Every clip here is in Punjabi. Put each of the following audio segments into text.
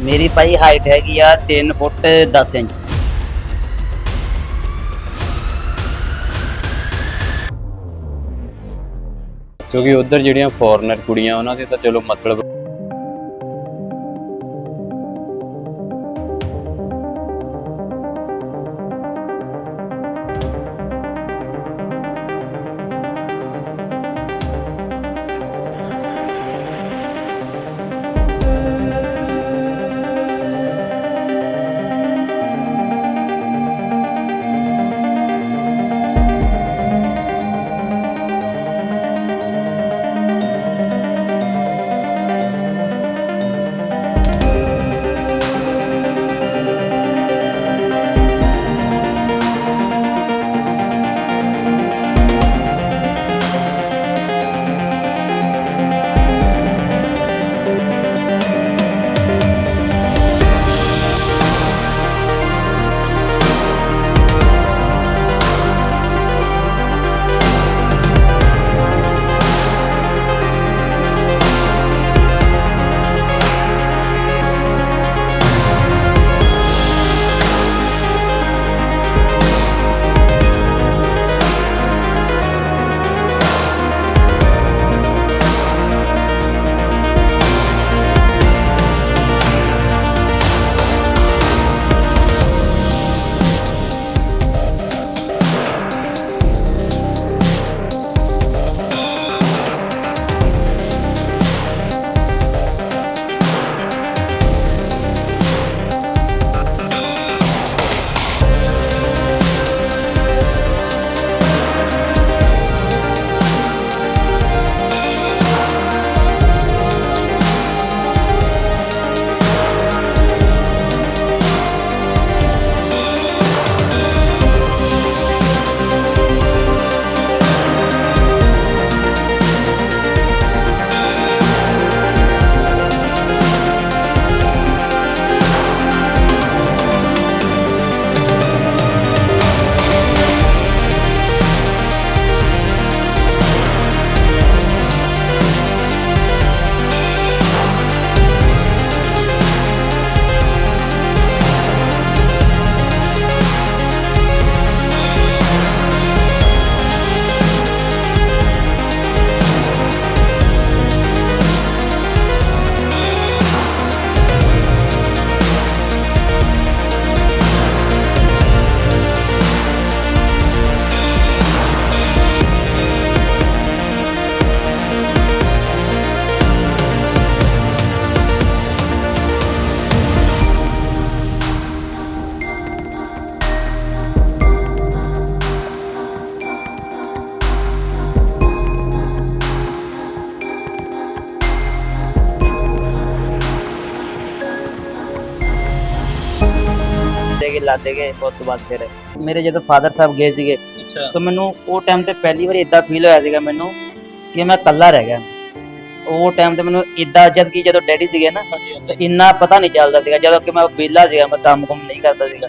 ਮੇਰੀ ਭਾਈ ਹਾਈਟ ਹੈਗੀ ਆ 3 ਫੁੱਟ 10 ਇੰਚ ਕਿਉਂਕਿ ਉਧਰ ਜਿਹੜੀਆਂ ਫੋਰਨਰ ਕੁੜੀਆਂ ਉਹਨਾਂ ਦੇ ਤਾਂ ਚਲੋ ਮਸਲ ਦੇ ਕੇ ਲਾਦੇ ਗਏ ਉਸ ਤੋਂ ਬਾਅਦ ਫਿਰ। ਮੇਰੇ ਜਦੋਂ ਫਾਦਰ ਸਾਹਿਬ ਗਏ ਸੀਗੇ ਅੱਛਾ। ਤਾਂ ਮੈਨੂੰ ਉਹ ਟਾਈਮ ਤੇ ਪਹਿਲੀ ਵਾਰ ਇਦਾਂ ਫੀਲ ਹੋਇਆ ਸੀਗਾ ਮੈਨੂੰ ਕਿ ਮੈਂ ਇਕੱਲਾ ਰਹਿ ਗਿਆ। ਉਹ ਟਾਈਮ ਤੇ ਮੈਨੂੰ ਇਦਾਂ ਜਦ ਕਿ ਜਦੋਂ ਡੈਡੀ ਸੀਗੇ ਨਾ ਤਾਂ ਇੰਨਾ ਪਤਾ ਨਹੀਂ ਚੱਲਦਾ ਸੀਗਾ ਜਦੋਂ ਕਿ ਮੈਂ ਵਿਹਲਾ ਸੀਗਾ ਮੈਂ ਕੰਮ ਕੁਮ ਨਹੀਂ ਕਰਦਾ ਸੀਗਾ।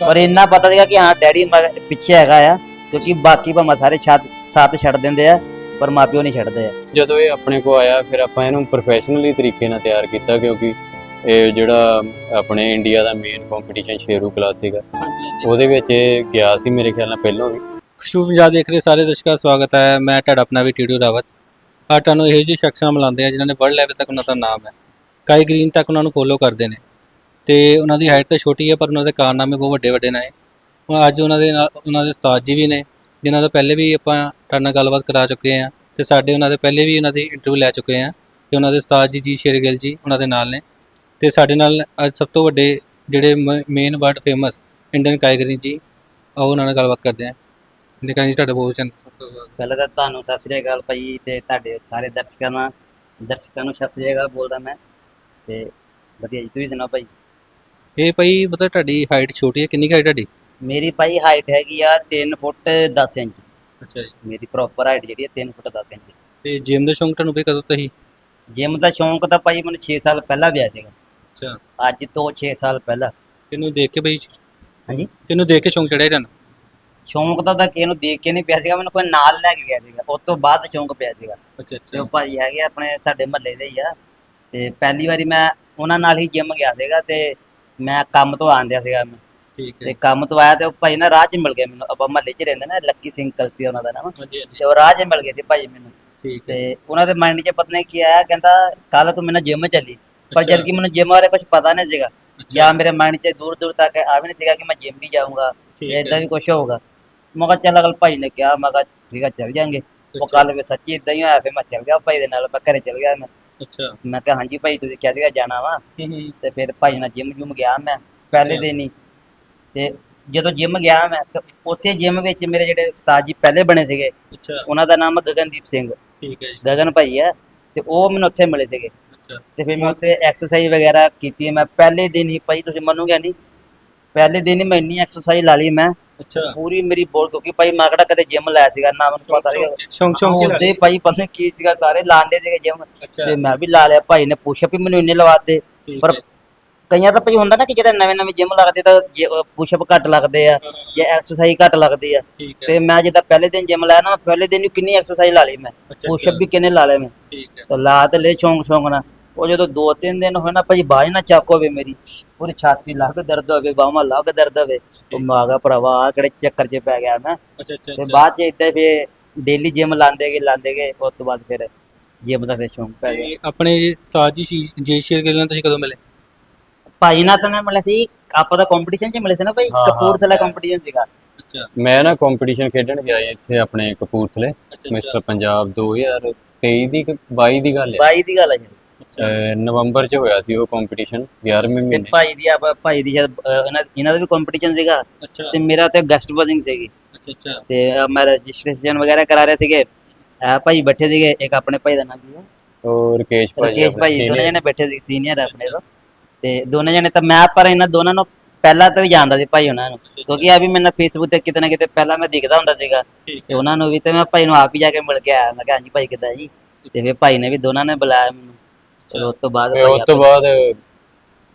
ਪਰ ਇੰਨਾ ਪਤਾ ਸੀਗਾ ਕਿ ਹਾਂ ਡੈਡੀ ਪਿੱਛੇ ਹੈਗਾ ਆ ਕਿਉਂਕਿ ਬਾਕੀ ਭਾਵੇਂ ਸਾਰੇ ਸਾਥ ਛੱਡ ਦਿੰਦੇ ਆ ਪਰ ਮਾਪਿਓ ਨਹੀਂ ਛੱਡਦੇ ਆ। ਜਦੋਂ ਇਹ ਆਪਣੇ ਕੋ ਆਇਆ ਫਿਰ ਆਪਾਂ ਇਹਨੂੰ ਪ੍ਰੋਫੈਸ਼ਨਲੀ ਤਰੀਕੇ ਨਾਲ ਤਿਆਰ ਕੀਤਾ ਕਿਉਂਕਿ ਇਹ ਜਿਹੜਾ ਆਪਣੇ ਇੰਡੀਆ ਦਾ ਮੇਨ ਕੰਪੀਟੀਸ਼ਨ ਸ਼ੇਰੂ ਕਲਾਸ ਸੀਗਾ ਉਹਦੇ ਵਿੱਚ ਇਹ ਗਿਆ ਸੀ ਮੇਰੇ ਖਿਆਲ ਨਾਲ ਪਹਿਲਾਂ ਵੀ। ਖੁਸ਼ਬੂ ਪੰਜਾਬ ਦੇਖ ਰਹੇ ਸਾਰੇ ਦਰਸ਼ਕਾਂ ਦਾ ਸਵਾਗਤ ਹੈ। ਮੈਂ ਤੁਹਾਡਾ ਆਪਣਾ ਵੀ ਟੀਡੀਓ ਰਾਵਤ। ਆ ਤੁਹਾਨੂੰ ਇਹੋ ਜਿਹੇ ਸ਼ਖਸਾਂ ਨਾਲ ਮਿਲਾਉਂਦੇ ਆ ਜਿਨ੍ਹਾਂ ਨੇ ਵਰਲਡ ਲੈਵਲ ਤੱਕ ਉਹਨਾਂ ਦਾ ਨਾਮ ਹੈ। ਕਾਈ ਗ੍ਰੀਨ ਤੱਕ ਉਹਨਾਂ ਨੂੰ ਫੋਲੋ ਕਰਦੇ ਨੇ। ਤੇ ਉਹਨਾਂ ਦੀ ਹਾਈਟ ਤਾਂ ਛੋਟੀ ਹੈ ਪਰ ਉਹਨਾਂ ਦੇ ਕਾਰਨਾਮੇ ਬਹੁਤ ਵੱਡੇ ਵੱਡੇ ਨੇ। ਹੁਣ ਅੱਜ ਉਹਨਾਂ ਦੇ ਨਾਲ ਉਹਨਾਂ ਦੇ ਉਸਤਾਦ ਜੀ ਵੀ ਨੇ ਜਿਨ੍ਹਾਂ ਤੋਂ ਪਹਿਲੇ ਵੀ ਆਪਾਂ ਤੁਹਾਡੇ ਨਾਲ ਗੱਲਬਾਤ ਕਰਾ ਚੁੱਕੇ ਹਾਂ। ਤੇ ਸਾਡੇ ਉਹਨਾਂ ਦੇ ਪਹਿਲੇ ਵੀ ਉਹਨਾਂ ਦੀ ਇੰਟਰਵਿਊ ਲੈ ਚੁੱਕੇ ਹਾਂ। ਤੇ ਉਹਨਾਂ ਦੇ ਉਸਤਾਦ ਜੀ ਜੀ ਸ਼ੇਰਗਿੱਲ ਜੀ ਉਹਨਾਂ ਦੇ ਨਾਲ ਨੇ। ਤੇ ਸਾਡੇ ਨਾਲ ਅੱਜ ਸਭ ਤੋਂ ਵੱਡੇ ਜਿਹੜੇ ਮੇਨ ਵਰਡ ਫੇਮਸ ਇੰਡੀਅਨ ਕਾਈਗਰੀਨ ਜੀ ਆਓ ਉਹਨਾਂ ਨਾਲ ਗੱਲਬਾਤ ਕਰਦੇ ਹਾਂ। ਨਿਕਾਂ ਜੀ ਤੁਹਾਡਾ ਬਹੁਤ ਚੰਦ ਪਹਿਲਾਂ ਤਾਂ ਤੁਹਾਨੂੰ ਸਤਿ ਸ੍ਰੀ ਅਕਾਲ ਭਾਈ ਤੇ ਤੁਹਾਡੇ ਸਾਰੇ ਦਰਸ਼ਕਾਂ ਦਾ ਦਰਸ਼ਕਾਂ ਨੂੰ ਸਤਿ ਸ੍ਰੀ ਅਕਾਲ ਬੋਲਦਾ ਮੈਂ ਤੇ ਵਧੀਆ ਜੀ ਤੁਸੀਂ ਸੁਣਾਓ ਭਾਈ? ਇਹ ਭਾਈ ਮਤਲਬ ਤੁਹਾਡੀ ਹਾਈਟ ਛੋਟੀ ਹੈ ਕਿੰਨੀ ਹਾਈਟ ਤੁਹਾਡੀ? ਮੇਰੀ ਭਾਈ ਹਾਈਟ ਹੈਗੀ ਆ 3 ਫੁੱਟ 10 ਇੰਚ। ਅੱਛਾ ਜੀ। ਮੇਰੀ ਪ੍ਰੋਪਰ ਹਾਈਟ ਜਿਹੜੀ ਹੈ 3 ਫੁੱਟ 10 ਇੰਚ। ਤੇ ਜਿਮ ਦਾ ਸ਼ੌਂਕ ਤੁਹਾਨੂੰ ਵੀ ਕਦੋਂ ਤੋਂ ਹੀ ਜਿਮ ਦਾ ਸ਼ੌਂਕ ਤਾਂ ਭਾਈ ਮੈਨੂੰ 6 ਸਾਲ ਪਹਿਲਾਂ ਪਿਆ ਸੀਗਾ। ਅੱਛਾ। ਅੱਜ ਤੋਂ 6 ਸਾਲ ਪਹਿਲਾਂ। ਤੈਨੂੰ ਦੇਖ ਕੇ ਭਾਈ ਹਾਂਜੀ। ਤੈਨੂੰ ਦੇਖ ਕੇ ਸ਼ੌਂਕ ਚੜਿਆ ਤੁਹਾਨੂੰ ਸ਼ੌਂਕ ਤਾਂ ਤਾਂ ਕਿਸੇ ਨੂੰ ਦੇਖ ਕੇ ਨਹੀਂ ਪਿਆ ਸੀਗਾ ਮੈਨੂੰ ਕੋਈ ਨਾਲ ਲੈ ਕੇ ਗਿਆ ਸੀਗਾ। ਉਸ ਤੋਂ ਬਾਅਦ ਸ਼ੌਂਕ ਪਿਆ ਸੀਗਾ। ਅੱਛਾ ਤੇ ਉਹ ਭਾਈ ਹੈਗੇ ਆਪਣੇ ਸਾਡੇ ਮਹੱਲੇ ਦੇ ਹੀ ਆ। ਤੇ ਪਹਿਲੀ ਵਾਰੀ ਮੈਂ ਉਹਨਾਂ ਨਾਲ ਹੀ ਜਿਮ ਗਿਆ ਸੀਗਾ ਤੇ ਮੈਂ ਕੰਮ ਤੋਂ ਆਣ ਡਿਆ ਸੀਗਾ ਮੈਂ। ਠੀਕ ਤੇ ਕੰਮ ਤੋਂ ਆਇਆ ਤੇ ਉਹ ਭਾਈ ਨਾ ਰਾਹ 'ਚ ਮਿਲ ਗਏ ਮੈਨੂੰ। ਆਪਾਂ ਮਹੱਲੇ 'ਚ ਰਹਿੰਦੇ ਨਾ ਲੱਕੀ ਸਿੰਘ ਕਲਸੀ ਉਹਨਾਂ ਦਾ ਨਾਮ। ਤੇ ਉਹ ਰਾਹ 'ਚ ਮਿਲ ਗਏ ਸੀ ਭਾਈ ਮੈਨੂੰ। ਤੇ ਉਹਨਾਂ ਦੇ ਮਾਈਂਡ 'ਚ ਪਤਾ ਨਹੀਂ ਕੀ ਆਇਆ ਕਹਿੰਦਾ ਕੱਲ ਤੂੰ ਮੈਨੂੰ ਜਿਮ ਚੱਲੀ। ਪਰ ਅੱਛਾ। ਜਦ ਕਿ ਮੈਨੂੰ ਜਿਮ ਬਾਰੇ ਕੁਝ ਪਤਾ ਨਹੀਂ ਸੀਗਾ ਅੱਛਾ, ਜਾਂ ਮੇਰੇ ਮਾਈਂਡ 'ਚ ਦੂਰ ਦੂਰ ਤੱਕ ਆ ਵੀ ਨਹੀਂ ਸੀਗਾ ਕਿ ਮੈਂ ਜਿਮ ਵੀ ਜਾਊਂਗਾ ਠੀਕ ਜਾਂ ਹੈ। ਇਦਾਂ ਵੀ ਕੁਝ ਹੋਊਗਾ। ਮੈਂ ਕਿਹਾ ਚੱਲ ਅਗਲ ਭਾਈ ਨੇ ਕਿਹਾ ਮੈਂ ਕਿਹਾ ਠੀਕ ਆ ਚੱਲ ਜਾਾਂਗੇ। ਉਹ ਅੱਛਾ, ਕੱਲ ਵੀ ਸੱਚੀ ਇਦਾਂ ਹੀ ਹੋਇਆ ਫਿਰ ਮੈਂ ਚੱਲ ਗਿਆ ਭਾਈ ਦੇ ਨਾਲ ਮੈਂ ਘਰੇ ਚੱਲ ਗਿਆ ਮੈਂ। ਅੱਛਾ। ਮੈਂ ਕਿਹਾ ਹਾਂਜੀ ਭਾਈ ਤੁਸੀਂ ਕਿਹਾ ਸੀਗਾ ਜਾਣਾ ਵਾ। ਹੂੰ ਹੂੰ। ਤੇ ਫਿਰ ਭਾਈ ਨਾਲ ਜਿਮ ਜੁਮ ਗਿਆ ਮੈਂ ਪਹਿਲੇ ਅੱਛਾ। ਦਿਨ ਹੀ। ਤੇ ਜਦੋਂ ਜਿਮ ਗਿਆ ਮੈਂ ਤੇ ਉਸੇ ਜਿਮ ਵਿੱਚ ਮੇਰੇ ਜਿਹੜੇ ਉਸਤਾਦ ਜੀ ਪਹਿਲੇ ਬਣੇ ਸੀਗੇ ਅੱਛਾ। ਉਹਨਾਂ ਦਾ ਨਾਮ ਗਗਨਦੀਪ ਸਿੰਘ। ਠੀਕ ਹੈ ਜੀ। ਗਗਨ ਭਾਈ ਹੈ ਤੇ ਉਹ ਮੈਨੂੰ ਉੱਥੇ ਮਿਲੇ ਸੀਗੇ। ਤੇ ਫਿਰ ਮੈਂ ਉੱਥੇ ਐਕਸਰਸਾਈਜ਼ ਵਗੈਰਾ ਕੀਤੀ ਹੈ। ਮੈਂ ਪਹਿਲੇ ਦਿਨ ਹੀ ਭਾਈ ਤੁਸੀਂ ਮੰਨੋਗੇ ਨਹੀਂ ਪਹਿਲੇ ਦਿਨ ਹੀ ਮੈਂ ਇੰਨੀ ਐਕਸਰਸਾਈਜ਼ ਲਾ ਲਈ ਮੈਂ। ਅੱਛਾ। ਪੂਰੀ ਮੇਰੀ ਬੋਲ ਕਿਉਂਕਿ ਭਾਈ ਮੈਂ ਕਿਹੜਾ ਕਦੇ ਜਿਮ ਲਾਇਆ ਸੀਗਾ ਨਾ ਮੈਨੂੰ ਪਤਾ ਸੀਗਾ। ਸ਼ੌਂਕ ਸ਼ੌਂਕ ਚ ਉਹਦੇ ਭਾਈ ਪਤਾ ਨੀ ਕੀ ਸੀਗਾ ਸਾਰੇ ਲਾਉਂਦੇ ਸੀਗੇ ਜਿਮ ਤੇ ਮੈਂ ਵੀ ਲਾ ਲਿਆ ਭਾਈ ਨੇ ਪੁਸ਼ਅਪ ਵੀ ਮੈਨੂੰ ਇੰਨੇ ਲਵਾਤੇ। ਪਰ ਹੈ। ਕਈਆਂ ਤਾਂ ਭਾਈ ਹੁੰਦਾ ਨਾ ਕਿ ਜਿਹੜੇ ਨਵੇਂ ਨਵੇਂ ਜਿਮ ਲੱਗਦੇ ਤਾਂ ਪੁਸ਼ਅਪ ਘੱਟ ਲੱਗਦੇ ਆ ਹਾਂ, ਜਾਂ ਐਕਸਰਸਾਈਜ਼ ਘੱਟ ਲੱਗਦੀ ਆ। ਹੈ। ਤੇ ਮੈਂ ਜਿੱਦਾਂ ਪਹਿਲੇ ਦਿਨ ਜਿਮ ਲਾਇਆ ਨਾ ਪਹਿਲੇ ਦਿਨ ਹੀ ਕਿੰਨੀ ਐਕਸਰਸਾਈਜ਼ ਲਾ ਲਈ ਮੈਂ। ਪੁਸ਼ਅਪ ਵੀ ਕਿੰਨੇ ਲਾ ਲਏ ਮੈਂ। ਠੀਕ ਹੈ। ਤਾਂ ਲਾ ਤੇ ਲੈ ਚੌਂਕ ਚੌਂਕ ਨਾ ਉਹ ਜਦੋਂ ਦੋ ਤਿੰਨ ਦਿਨ ਹੋਏ ਨਾ ਭਾਈ ਬਾਜ ਨਾ ਚੱਕ ਹੋਵੇ ਮੇਰੀ ਪੂਰੀ ਛਾਤੀ ਲੱਗ ਦਰਦ ਹੋਵੇ ਬਾਹਾਂ ਲੱਗ ਦਰਦ ਹੋਵੇ ਉਹ ਮੈਂ ਆ ਗਿਆ ਭਰਾਵਾ ਆਹ ਕਿਹੜੇ ਚੱਕਰ 'ਚ ਪੈ ਗਿਆ ਮੈਂ ਅੱਛਾ ਅੱਛਾ ਤੇ। ਬਾਅਦ 'ਚ ਇਦਾਂ ਫਿਰ ਡੇਲੀ ਜਿਮ ਲਾਉਂਦੇ ਗਏ ਲਾਉਂਦੇ ਗਏ ਉਸ ਤੋਂ ਬਾਅਦ ਫਿਰ ਜਿਮ ਦਾ ਫਿਰ ਸ਼ੌਂਕ ਪੈ ਗਿਆ। ਆਪਣੇ ਉਸਤਾਦ ਜੀ ਜੈ ਸ਼ੇਰ ਗਿੱਲ ਨਾਲ ਤੁਸੀਂ ਕਦੋਂ ਮਿਲੇ? ਭਾਈ ਨਾਲ ਤਾਂ ਮੈਂ ਮਿਲਿਆ ਸੀ ਆਪਾਂ ਦਾ ਕੰਪੀਟੀਸ਼ਨ 'ਚ ਮਿਲੇ ਸੀ ਨਾ ਭਾਈ। ਕਪੂਰਥਲਾ ਕੰਪੀਟੀਸ਼ਨ ਸੀਗਾ। ਅੱਛਾ। ਮੈਂ ਨਾ ਕੰਪੀਟੀਸ਼ਨ ਖੇਡਣ ਗਿਆ ਇੱਥੇ ਆਪਣੇ ਕਪੂਰਥਲੇ ਮਿਸਟਰ ਪੰਜਾਬ 2023 ਦੀ ਕਿ 22 ਦੀ ਗੱਲ ਹੈ। ਬਾਈ ਦੀ ਗੱਲ ਹੈ ਜੀ। ਅਹ ਨਵੰਬਰ 'ਚ ਹੋਇਆ ਸੀ ਉਹ ਕੰਪੀਟੀਸ਼ਨ 11ਵੇਂ ਤੇ ਮਹੀਨੇ ਭਾਈ ਦੀ ਆਪ ਭਾਈ ਦੀ ਅਹ, ਇਹਨਾਂ ਇਹਨਾਂ ਦਾ ਵੀ ਕੰਪੀਟੀਸ਼ਨ ਸੀਗਾ। ਅੱਛਾ। ਤੇ ਮੇਰਾ ਤੇ ਗੈਸਟ ਬਜ਼ਿੰਗ ਸੀਗੀ। ਅੱਛਾ ਅੱਛਾ। ਤੇ ਅਹ, ਮੈਂ ਰਜਿਸਟ੍ਰੇਸ਼ਨ ਵਗੈਰਾ ਕਰਾ ਰਹੇ ਸੀਗੇ। ਆ ਭਾਈ ਬੈਠੇ ਸੀਗੇ ਇੱਕ ਆਪਣੇ ਭਾਈ ਦਾ ਨਾਮ ਕੀ ਹੈ ਉਹ ਰਕੇਸ਼ ਭਾਜੀ ਰਕੇਸ਼ ਆਪਣੇ ਭਾਈ ਦੋਨੇ senior- ਜਣੇ ਬੈਠੇ ਸੀ ਸੀਨੀਅਰ ਆਪਣੇ ਤੋਂ ਤੇ ਦੋਨੇ ਜਣੇ ਤਾਂ ਮੈਂ ਪਰ ਇਹਨਾਂ ਦੋਨਾਂ ਨੂੰ ਪਹਿਲਾਂ ਤੋਂ ਹੀ ਜਾਣਦਾ ਸੀ ਭਾਈ ਉਹਨਾਂ ਨੂੰ। ਕਿਉਂਕਿ ਆ ਵੀ ਮੈਨੂੰ ਫੇਸਬੁੱਕ ਤੇ ਕਿਤੇ ਨਾ ਕਿਤੇ ਪਹਿਲਾਂ ਮੈਂ ਦਿਖਦਾ ਹੁੰਦਾ ਸੀਗਾ। ਠੀਕ ਤੇ ਉਹਨਾਂ ਨੂੰ ਵੀ ਤੇ ਮੈਂ ਭਾਈ ਨੂੰ ਆਪ ਹੀ ਜਾ ਕੇ ਮਿਲ ਕੇ ਆਇਆ। ਮੈਂ ਕਿਹਾ ਹਾਂਜੀ ਭਾਈ ਕਿੱਦਾਂ ਜੀ? ਤੇ ਫਿਰ ਭਾਈ ਨੇ ਵੀ ਦੋਨਾਂ ਨੇ ਬੁਲਾਇਆ ਮੈਨੂੰ। ਚਲੋ ਉਸ ਤੋਂ ਬਾਅਦ ਤੇ ਭਾਈ ਉਸ ਤੋਂ ਆਪੇ- ਬਾਅਦ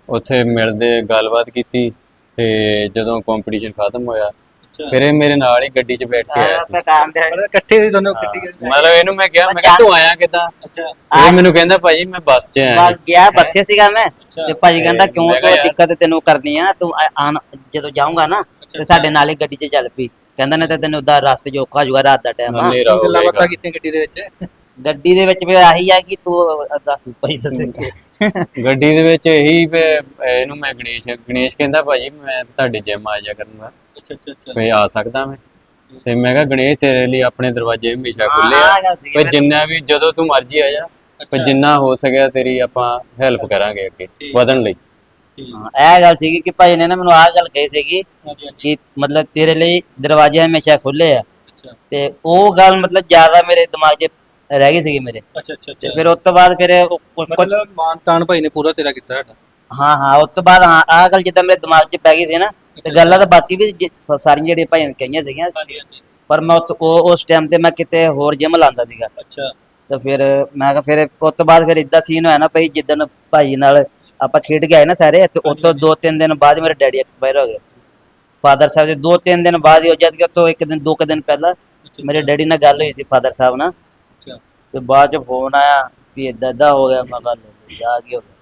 ਉੱਥੇ ਮਿਲਦੇ ਗੱਲਬਾਤ ਕੀਤੀ ਤੇ ਜਦੋਂ ਕੰਪੀਟੀਸ਼ਨ ਖਤਮ ਹੋਇਆ ਫਿਰ ਇਹ ਮੇਰੇ ਨਾਲ ਹੀ ਗੱਡੀ 'ਚ ਬੈਠ ਕੇ ਆਇਆ ਸੀ। ਮਤਲਬ ਇਕੱਠੇ ਸੀ ਦੋਨੋਂ ਹਾਂ, ਇਕੱਠੀ ਗਏ ਮਤਲਬ ਇਹਨੂੰ ਮੈਂ ਕਿਹਾ ਮੈਂ ਕਿਹਾ ਤੂੰ ਆਇਆ ਕਿੱਦਾਂ? ਅੱਛਾ। ਇਹ ਮੈਨੂੰ ਕਹਿੰਦਾ ਭਾਜੀ ਮੈਂ ਬੱਸ 'ਚ ਆਇਆ ਬਸ ਗਿਆ ਬੱਸੇ ਸੀਗਾ ਮੈਂ। ਅੱਛਾ। ਤੇ ਭਾਈ ਕਹਿੰਦਾ ਕਿਉਂ ਮੈਂ ਕਿਹਾ ਤੂੰ ਯਾਰ- ਦਿੱਕਤ ਤੈਨੂੰ ਕਰਨੀ ਆ? ਤੂੰ ਆ- ਆਣ ਜਦੋਂ ਜਾਊਂਗਾ ਨਾ ਤੇ ਸਾਡੇ ਨਾਲ ਹੀ ਗੱਡੀ 'ਚ ਚੱਲ ਪਈ। ਕਹਿੰਦਾ ਨੇ ਤੇ ਤੈਨੂੰ ਉਦਾਂ ਰਸਤੇ 'ਚ ਔਖਾ ਹੋ ਜਾਊਗਾ ਰਾਤ ਦਾ ਟਾਈਮ ਆ। ਹਨੇਰਾ ਹੋ ਗੱਲਾਂ। ਬਾਤਾਂ ਕੀਤੀਆਂ ਗੱਡੀ ਦੇ ਵਿੱਚ? ਗੱਡੀ ਦੇ ਵਿੱਚ ਵੀ ਆਹੀ ਆ ਕਿ ਤੂੰ ਦੱਸ ਭਾਈ ਦੱਸ ਗੱਡੀ ਦੇ ਵਿੱਚ ਇਹੀ ਵੀ ਇਹਨੂੰ ਮੈਂ ਗਣੇਸ਼ ਗਣੇਸ਼ ਕਹਿੰਦਾ ਭਾਜੀ ਮੈਂ ਤੁਹਾਡੇ ਜਿਮ ਆ ਜਾ ਕਰੂੰਗਾ। ਅੱਛਾ ਅੱਛਾ ਆ ਸਕਦਾ ਮੈਂ। ਤੇ ਮੈਂ ਕਿਹਾ ਗਣੇਸ਼ ਤੇਰੇ ਲਈ ਆਪਣੇ ਦਰਵਾਜ਼ੇ ਹਮੇਸ਼ਾ ਖੁੱਲੇ ਆ। ਵੀ ਜਿੰਨਾ ਵੀ ਜਦੋਂ ਤੂੰ ਮਰਜ਼ੀ ਆ ਜਾ ਪਰ ਜਿੰਨਾ ਹੋ ਸਕਿਆ ਤੇਰੀ ਆਪਾਂ ਹੈਲਪ ਕਰਾਂਗੇ ਅੱਗੇ। ਵਧਣ ਲਈ। ਇਹ ਗੱਲ ਸੀਗੀ ਕਿ ਭਾਈ ਨੇ ਨਾ ਮੈਨੂੰ ਆਹ ਗੱਲ ਕਹੀ ਸੀਗੀ ਕਿ ਮਤਲਬ ਤੇਰੇ ਲਈ ਦਰਵਾਜ਼ੇ ਹਮੇਸ਼ਾ ਖੁੱਲੇ ਆ। ਤੇ ਉਹ ਗੱਲ ਮਤਲਬ ਜ਼ਿਆਦਾ ਮੇਰੇ ਦਿਮਾਗ 'ਚ ਰਹਿ ਗਈ ਸੀਗੀ ਮੇਰੇ। ਅੱਛਾ ਅੱਛਾ ਤੇ ਅੱਛਾ ਫਿਰ ਉਸ ਤੋਂ ਬਾਅਦ ਫਿਰ ਉਹ ਕੁ- ਕੁਛ ਮਤਲਬ ਮਾਨ ਤਾਨ ਭਾਈ ਨੇ ਪੂਰਾ ਤੇਰਾ ਕੀਤਾ ਸਾਡਾ। ਹਾਂ ਹਾਂ ਉਸ ਤੋਂ ਬਾਅਦ ਹਾਂ ਆਹ ਗੱਲ ਜਿੱਦਾਂ ਮੇਰੇ ਦਿਮਾਗ 'ਚ ਪੈ ਗਈ ਸੀ ਨਾ ਤੇ ਗੱਲਾਂ ਤਾਂ ਬਾਕੀ ਵੀ ਜਿ- ਸਾਰੀਆਂ ਜਿਹੜੀਆਂ ਭਾਈ ਨੇ ਕਹੀਆਂ ਸੀਗੀਆਂ ਹਾਂਜੀ ਹਾਂਜੀ। ਪਰ ਮੈਂ ਉੱਥ- ਉਹ ਉਸ ਟਾਈਮ ਤੇ ਮੈਂ ਕਿਤੇ ਹੋਰ ਜਿਮ ਲਾਉਂਦਾ ਸੀਗਾ। ਅੱਛਾ। ਤਾਂ ਫਿਰ ਮੈਂ ਕਿਹਾ ਫਿਰ ਉਸ ਤੋਂ ਬਾਅਦ ਫਿਰ ਇਦਾਂ ਸੀਨ ਹੋਇਆ ਨਾ ਭਾਈ ਜਿੱਦਣ ਭਾਈ ਨਾਲ ਆਪਾਂ ਖੇਡ ਕੇ ਆਏ ਨਾ ਸਾਰੇ ਤੇ ਉਸ ਤੋਂ ਦੋ ਤਿੰਨ ਦਿਨ ਬਾਅਦ ਮੇਰੇ ਡੈਡੀ ਐਕਸਪਾਇਰ ਹੋ ਗਏ। ਫਾਦਰ ਸਾਹਿਬ ਦੇ ਦੋ ਤਿੰਨ ਦਿਨ ਬਾਅਦ ਹੀ ਹੋ ਜਦ ਕਿ ਉਹ ਤੋਂ ਇੱਕ ਦਿਨ ਦੋ ਕੁ ਦਿਨ ਪਹਿਲਾਂ ਮੇਰੇ ਡੈਡੀ ਨਾਲ ਗੱਲ ਹੋਈ ਸੀ ਫਾਦਰ ਸਾਹਿਬ ਨਾਲ। ਤੇ ਬਾਅਦ ਚ ਫੋਨ ਆਇਆ ਵੀ ਇਦਾਂ ਇਦਾਂ ਹੋ ਗਿਆ ਮੈਂ ਗੱਲ ਜਾ ਕੀ ਹੋ ਗਿਆ।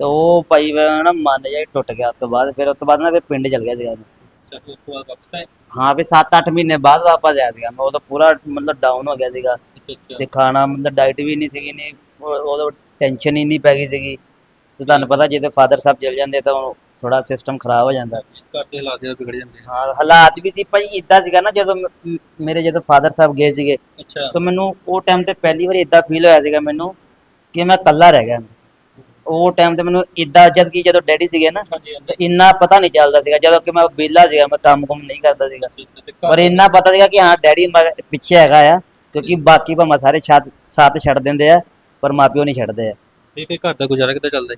ਤੇ ਉਹ ਭਾਈ ਮੇਰਾ ਨਾ ਮਨ ਹੀ ਟੁੱਟ ਗਿਆ ਉਸ ਤੋਂ ਬਾਅਦ ਫਿਰ ਉਸ ਤੋਂ ਬਾਅਦ ਨਾ ਫਿਰ ਪਿੰਡ ਚਲ ਗਿਆ ਸੀਗਾ। ਮੈਂ। ਅੱਛਾ ਫਿਰ ਉਸ ਤੋਂ ਬਾਅਦ ਵਾਪਸ ਆਏ? ਹਾਂ ਵੀ 7-8 ਮਹੀਨੇ ਬਾਅਦ ਵਾਪਸ ਆਇਆ ਸੀਗਾ ਮੈਂ ਉਦੋਂ ਪੂਰਾ ਮਤਲਬ ਡਾਊਨ ਹੋ ਗਿਆ ਸੀਗਾ। ਅੱਛਾ ਅੱਛਾ। ਤੇ ਖਾਣਾ ਮਤਲਬ ਡਾਈਟ ਵੀ ਨਹੀਂ ਸੀਗੀ ਨਹੀਂ ਉਹਦੋਂ ਟੈਨਸ਼ਨ ਹੀ ਨਹੀਂ ਪੈ ਗਈ ਸੀਗੀ। ਤੇ ਤੁਹਾਨੂੰ ਪਤਾ ਜੇ ਤੇ ਫਾਦਰ ਸਾਹਿਬ ਚਲ ਜਾਂਦੇ ਤਾਂ ਥੋੜਾ ਸਿਸਟਮ ਖਰਾਬ ਹੋ ਜਾਂਦਾ। ਘਰ ਦੇ ਹਾਲਾਤ ਜਿਹੜਾ ਵਿਗੜ ਜਾਂਦੇ ਹਾਂ ਹਾਲਾਤ ਵੀ ਸੀ ਭਾਈ ਇਦਾਂ ਸੀਗਾ ਨਾ ਜਦੋਂ ਮ- ਮੇਰੇ ਜਦੋਂ ਫਾਦਰ ਸਾਹਿਬ ਗਏ ਸੀਗੇ ਅੱਛਾ। ਤਾਂ ਮੈਨੂੰ ਉਹ ਟਾਈਮ ਤੇ ਪਹਿਲੀ ਵਾਰੀ ਇਦਾਂ ਫੀਲ ਹੋਇਆ ਸੀਗਾ ਮੈਨੂੰ ਕਿ ਮੈਂ ਇਕੱਲਾ ਰਹਿ ਗਿਆ। ਉਹ ਟਾਈਮ ਤੇ ਮੈਨੂੰ ਇਦਾਂ ਜਦ ਕਿ ਜਦੋਂ ਡੈਡੀ ਸੀਗੇ ਨਾ ਹਾਂਜੀ ਹਾਂਜੀ। ਤੇ ਇੰਨਾ ਪਤਾ ਨਹੀਂ ਚੱਲਦਾ ਸੀਗਾ ਜਦੋਂ ਕਿ ਮੈਂ ਵਿਹਲਾ ਸੀਗਾ ਮੈਂ ਕੰਮ ਕੁਮ ਨਹੀਂ ਕਰਦਾ ਸੀਗਾ। ਤੇ ਘਰ- ਪਰ ਇੰਨਾ ਪਤਾ ਸੀਗਾ ਕਿ ਹਾਂ ਡੈਡੀ ਪਿੱਛੇ ਹੈਗਾ ਆ ਕਿਉਂਕਿ ਬਾਕੀ ਭਾਵੇਂ ਸਾਰੇ ਸਾਥ ਛੱਡ ਦਿੰਦੇ ਆ ਪਰ ਮਾਪਿਓ ਨਹੀਂ ਛੱਡਦੇ ਆ। ਤੇ ਫਿਰ ਘਰ ਦਾ ਗੁਜ਼ਾਰਾ ਕਿੱਦਾਂ ਚੱਲਦਾ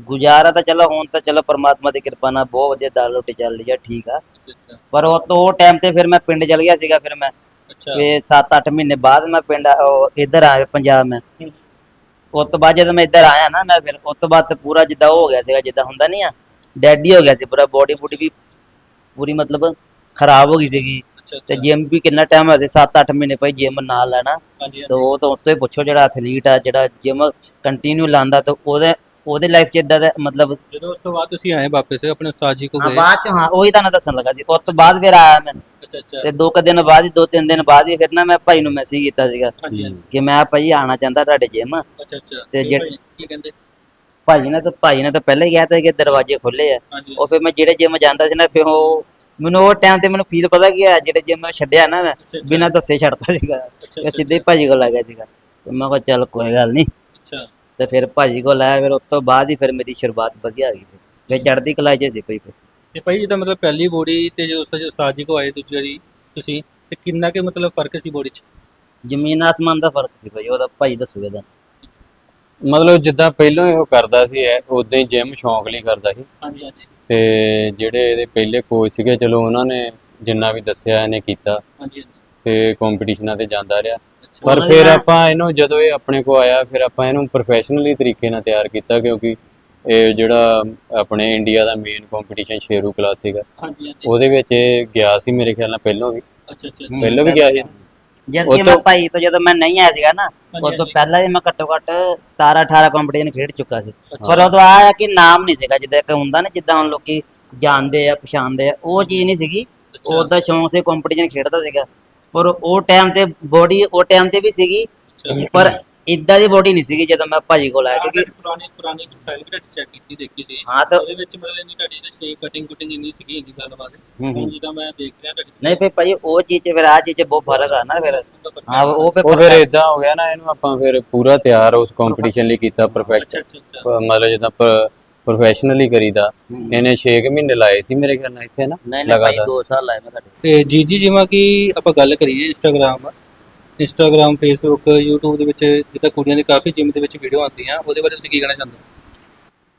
ਗੁਜ਼ਾਰਾ ਤਾਂ ਚਲੋ ਹੁਣ ਤਾਂ ਚਲੋ ਪਰਮਾਤਮਾ ਦੀ ਕਿਰਪਾ ਨਾਲ ਬਹੁਤ ਵਧੀਆ ਦਾਲ ਰੋਟੀ ਚੱਲ ਰਹੀ ਆ ਠੀਕ ਆ। ਅੱਛਾ ਪਰ ਉਹ ਤੋਂ ਟਾਈਮ ਤੇ ਫਿਰ ਮੈਂ ਪਿੰਡ ਚਲ ਗਿਆ ਸੀਗਾ ਫਿਰ ਮੈਂ ਅੱਛਾ। ਫਿਰ 7-8 ਮਹੀਨੇ ਬਾਅਦ ਮੈਂ ਪਿੰਡ ਇੱਧਰ ਆਇਆ ਪੰਜਾਬ ਮੈਂ। ਹੂੰ। ਉਸ ਤੋਂ ਬਾਅਦ ਜਦੋਂ ਮੈਂ ਇੱਧਰ ਆਇਆ ਨਾ ਮੈਂ ਫਿਰ ਉਸ ਤੋਂ ਬਾਅਦ ਤੇ ਪੂਰਾ ਜਿੱਦਾਂ ਹੋ ਗਿਆ ਸੀਗਾ ਜਿੱਦਾਂ ਹੁੰਦਾ ਨਹੀਂ ਆ ਡੈਡੀ ਹੋ ਗਿਆ ਸੀ ਪੂਰਾ ਬੋਡੀ ਬੂਡੀ ਵੀ ਪੂਰੀ ਮਤਲਬ ਖਰਾਬ ਹੋ ਗਈ ਸੀਗੀ। ਤੇ ਜਿਮ ਵੀ ਕਿੰਨਾ ਟਾਈਮ ਹੋਇਆ ਸੀ 7-8 ਮਹੀਨੇ ਭਾਈ ਜਿਮ ਨਾਲ ਲੈਣਾ ਤੇ ਉਹ ਤਾਂ ਉਸ ਤੋਂ ਹੀ ਪੁੱਛੋ ਜਿਹੜਾ ਐਥਲੀਟ ਆ ਜਿਹੜਾ ਜਿਮ ਕੰਟੀਨਿਊ ਲਾਂਦਾ ਤੇ ਉਹਦੇ ਉਹਦੇ ਲਾਈਫ 'ਚ ਇਦਾਂ ਦਾ ਮਤਲਬ ਜਦੋਂ ਉਸ ਤੋਂ ਬਾਅਦ ਤੁਸੀਂ ਆਏ ਵਾਪਸ ਆਪਣੇ ਉਸਤਾਦ ਜੀ ਕੋ ਹਾਂ ਗਏ? ਬਾਅਦ 'ਚ ਹਾਂ ਉਹੀ ਤੁਹਾਨੂੰ ਦੱਸਣ ਲੱਗਾ ਸੀ। ਉਸ ਤੋਂ ਬਾਅਦ ਫਿਰ ਆਇਆ ਮੈਂ। ਅੱਛਾ ਅੱਛਾ। ਤੇ ਦੋ ਕੁ ਦਿਨ ਬਾਅਦ ਹੀ ਦੋ ਤਿੰਨ ਦਿਨ ਬਾਅਦ ਹੀ ਫਿਰ ਨਾ ਮੈਂ ਭਾਈ ਨੂੰ ਮੈਸੇਜ ਕੀਤਾ ਸੀਗਾ ਹਾਂਜੀ ਹਾਂਜੀ। ਕਿ ਮੈਂ ਭਾਈ ਆਣਾ ਚਾਹੁੰਦਾ ਤੁਹਾਡੇ ਜਿਮ ਅੱਛਾ ਅੱਛਾ। ਤੇ ਭਾਈ- ਕੀ ਕਹਿੰਦੇ? ਭਾਈ ਨੇ ਤਾਂ ਭਾਈ ਨੇ ਤਾਂ ਪਹਿਲਾਂ ਹੀ ਕਿਹਾ ਤਾ ਕਿ ਦਰਵਾਜ਼ੇ ਖੁੱਲੇ ਆ। ਹਾਂਜੀ। ਉਹ ਫਿਰ ਮੈਂ ਜਿਹੜੇ ਜਿਮ ਜਾਂਦਾ ਸੀ ਨਾ ਫਿਰ ਉਹ ਮੈਨੂੰ ਉਹ ਟਾਈਮ ਤੇ ਮੈਨੂੰ ਫੀਲ ਪਤਾ ਕੀ ਆ ਜਿਹੜੇ ਜਿਮ ਮੈਂ ਛੱਡਿਆ ਨਾ ਮੈਂ ਅੱਛਾ, ਅੱਛਾ, ਬਿਨਾਂ ਦੱਸੇ ਛੱਡਤਾ ਸੀਗਾ। ਅੱਛਾ, ਮੈਂ ਸਿੱਧੇ ਹੀ ਭਾਜੀ ਕੋਲ ਆ ਗਿਆ ਸੀਗਾ। ਤੇ ਮੈਂ ਕਿਹਾ ਚੱਲ ਕੋਈ ਗੱਲ ਨਹੀਂ ਅੱਛਾ। ਤੇ ਫਿਰ ਭਾਜੀ ਕੋਲ ਆਇਆ ਫਿਰ ਉਸ ਤੋਂ ਬਾਅਦ ਹੀ ਫਿਰ ਮੇਰੀ ਸ਼ੁਰੂਆਤ ਵਧੀਆ ਹੋ ਗਈ ਫਿਰ। ਫਿਰ ਚੜ੍ਹਦੀ ਕਲਾ 'ਚ ਸੀ ਕੋਈ ਫਿਰ। ਤੇ ਭਾਈ ਜਿੱਦਾਂ ਮਤਲਬ ਪਹਿਲੀ ਬੋਡੀ ਤੇ ਜਦੋਂ ਉਸਤਾਦ ਉਸਤਾਦ ਜੀ ਕੋ ਆਏ ਦੂਜੀ ਵਾਰੀ ਤੁਸੀਂ ਤੇ ਕਿੰਨਾ ਕੇ ਮਤਲਬ ਫ਼ਰਕ ਸੀ ਬੋਡੀ 'ਚ? ਜ਼ਮੀਨ ਆਸਮਾਨ ਦਾ ਫ਼ਰਕ ਸੀ ਭਾਈ ਉਹਦਾ ਭਾਈ ਦੱਸੂਗਾ ਤਾਂ ਮਤਲਬ ਜਿੱਦਾਂ ਪਹਿਲਾਂ ਹੀ ਉਹ ਕਰਦਾ ਸੀ ਉਦਾਂ ਹੀ ਜਿਮ ਸ਼ੌਂਕ ਲਈ ਕਰਦਾ ਸੀ। ਹਾਂਜੀ ਹਾਂਜੀ। ਤੇ ਜਿਹੜੇ ਇਹਦੇ ਪਹਿਲੇ ਕੋਚ ਸੀਗੇ ਚਲੋ ਉਹਨਾਂ ਨੇ ਜਿੰਨਾ ਵੀ ਦੱਸਿਆ ਇਹਨੇ ਕੀਤਾ। ਹਾਂਜੀ ਹਾਂਜੀ। ਤੇ ਕੰਪੀਟੀਸ਼ਨਾਂ ਤੇ ਜਾਂਦਾ ਰਿਹਾ। ਪਰ ਫਿਰ ਆਪਾਂ ਇਹਨੂੰ ਜਦੋਂ ਇਹ ਆਪਣੇ ਕੋ ਆਇਆ ਫਿਰ ਆਪਾਂ ਇਹਨੂੰ ਪ੍ਰੋਫੈਸ਼ਨਲੀ ਤਰੀਕੇ ਨਾਲ ਤਿਆਰ ਕੀਤਾ ਕਿਉਂਕਿ ਇਹ ਜਿਹੜਾ ਆਪਣੇ ਇੰਡੀਆ ਦਾ ਮੇਨ ਕੰਪੀਟੀਸ਼ਨ ਸ਼ੇਰੂ ਕਲਾਸ ਸੀਗਾ ਹਾਂਜੀ ਹਾਂਜੀ। ਉਹਦੇ ਵਿੱਚ ਇਹ ਗਿਆ ਸੀ ਮੇਰੇ ਖਿਆਲ ਨਾਲ ਪਹਿਲਾਂ ਵੀ। ਅੱਛਾ ਅੱਛਾ ਹੂੰ। ਪਹਿਲਾਂ ਵੀ ਗਿਆ ਸੀ। ਜਦ ਉਹ ਕਿ ਮੈਂ ਤੋਂ- ਭਾਈ ਤੋਂ ਜਦੋਂ ਮੈਂ ਨਹੀਂ ਆਇਆ ਸੀਗਾ ਨਾ ਉਸ ਤੋਂ। ਪਹਿਲਾਂ ਵੀ ਮੈਂ ਘੱਟੋ ਘੱਟ 17 18 ਕੰਪੀਟੀਸ਼ਨ ਖੇਡ ਚੁੱਕਾ ਸੀ। ਪਰ ਉਦੋਂ ਆਇਆ ਕਿ ਨਾਮ ਨਹੀਂ ਸੀਗਾ ਜਿੱਦਾਂ ਇੱਕ ਹੁੰਦਾ ਨਾ ਜਿੱਦਾਂ ਹੁਣ ਲੋਕੀ ਜਾਣਦੇ ਆ ਪਛਾਣਦੇ ਆ ਉਹ ਚੀਜ਼ ਨਹੀਂ ਸੀਗੀ। ਉਹਦਾ ਸ਼ੌਂਕ ਸੀ ਕੰਪੀਟੀਸ਼ਨ ਖੇਡਦਾ ਸੀਗਾ। ਪਰ ਉਹ ਟਾਈਮ ਤੇ ਬੋਡੀ ਉਹ ਟਾਈਮ ਤੇ ਵੀ ਸੀਗੀ। ਪਰ ਇਦਾਂ ਦੀ ਬੋਡੀ ਨਹੀਂ ਸੀਗੀ ਜਦੋਂ ਮੈਂ ਭਾਜੀ ਕੋਲ ਆਇਆ ਕਿਉਂਕਿ ਪੁਰਾਣੀ ਪੁਰਾਣੀ ਫਾਈਲ ਵੀ ਚੈੱਕ ਕੀਤੀ ਦੇਖੀ ਸੀ। ਹਾਂ ਤਾਂ ਉਹਦੇ ਵਿੱਚ ਮਤਲਬ ਇੰਨੀ ਤੁਹਾਡੀ ਸ਼ੇਪ ਕਟਿੰਗ ਕੁਟਿੰਗ ਇੰਨੀ ਸੀਗੀ ਇੰਨੀ ਗੱਲਬਾਤ। ਹੁਣ ਜਿੱਦਾਂ ਮੈਂ ਦੇਖ ਰਿਹਾ ਤੁਹਾਡੀ ਨਹੀਂ ਫੇ ਭਾਈ ਉਹ ਚੀਜ਼ 'ਚ ਫਿਰ ਆ ਚੀਜ਼ 'ਚ ਬਹੁਤ ਫ਼ਰਕ ਆ ਨਾ ਫਿਰ। ਹਾਂ ਉਹ ਫੇ ਉਹ ਫਿਰ ਇਦਾਂ ਹੋ ਗਿਆ ਨਾ ਇਹਨੂੰ ਆਪਾਂ ਫਿਰ ਪੂਰਾ ਤਿਆਰ ਉਸ ਕੰਪੀਟੀਸ਼ਨ ਲਈ ਕੀਤਾ ਪਰਫੈਕਟ ਮਤਲਬ ਜਿੱਦਾਂ ਪ੍ਰੋਫੈਸ਼ਨਲੀ ਕਰੀਦਾ। ਇਹਨੇ 6 ਮਹੀਨੇ ਲਾਏ ਸੀ ਮੇਰੇ ਖਿਆਲ ਨਾਲ ਇੱਥੇ ਨਾ? ਨਹੀਂ ਨਹੀਂ ਭਾਈ ਲਗਾਤਾਰ। 2 ਸਾਲ ਲਾਏ ਮੈਂ ਤੁਹਾਡੇ। ਤੇ ਜੀ ਜੀ ਜਿਵੇਂ ਕਿ ਆਪਾਂ ਗੱਲ ਕਰੀਏ ਇੰਸਟਾਗ੍ਰam ਇੰਸਟਾਗ੍ਰam ਫੇਸਬੁੱਕ YouTube ਦੇ ਵਿੱਚ ਜਿੱਦਾਂ ਕੁੜੀਆਂ ਦੀ ਕਾਫੀ ਜਿਮ ਦੇ ਵਿੱਚ ਵੀਡੀਓ ਆਉਂਦੀਆਂ ਉਹਦੇ ਬਾਰੇ ਤੁਸੀਂ ਕੀ ਕਹਿਣਾ ਚਾਹੁੰਦੇ ਹੋ?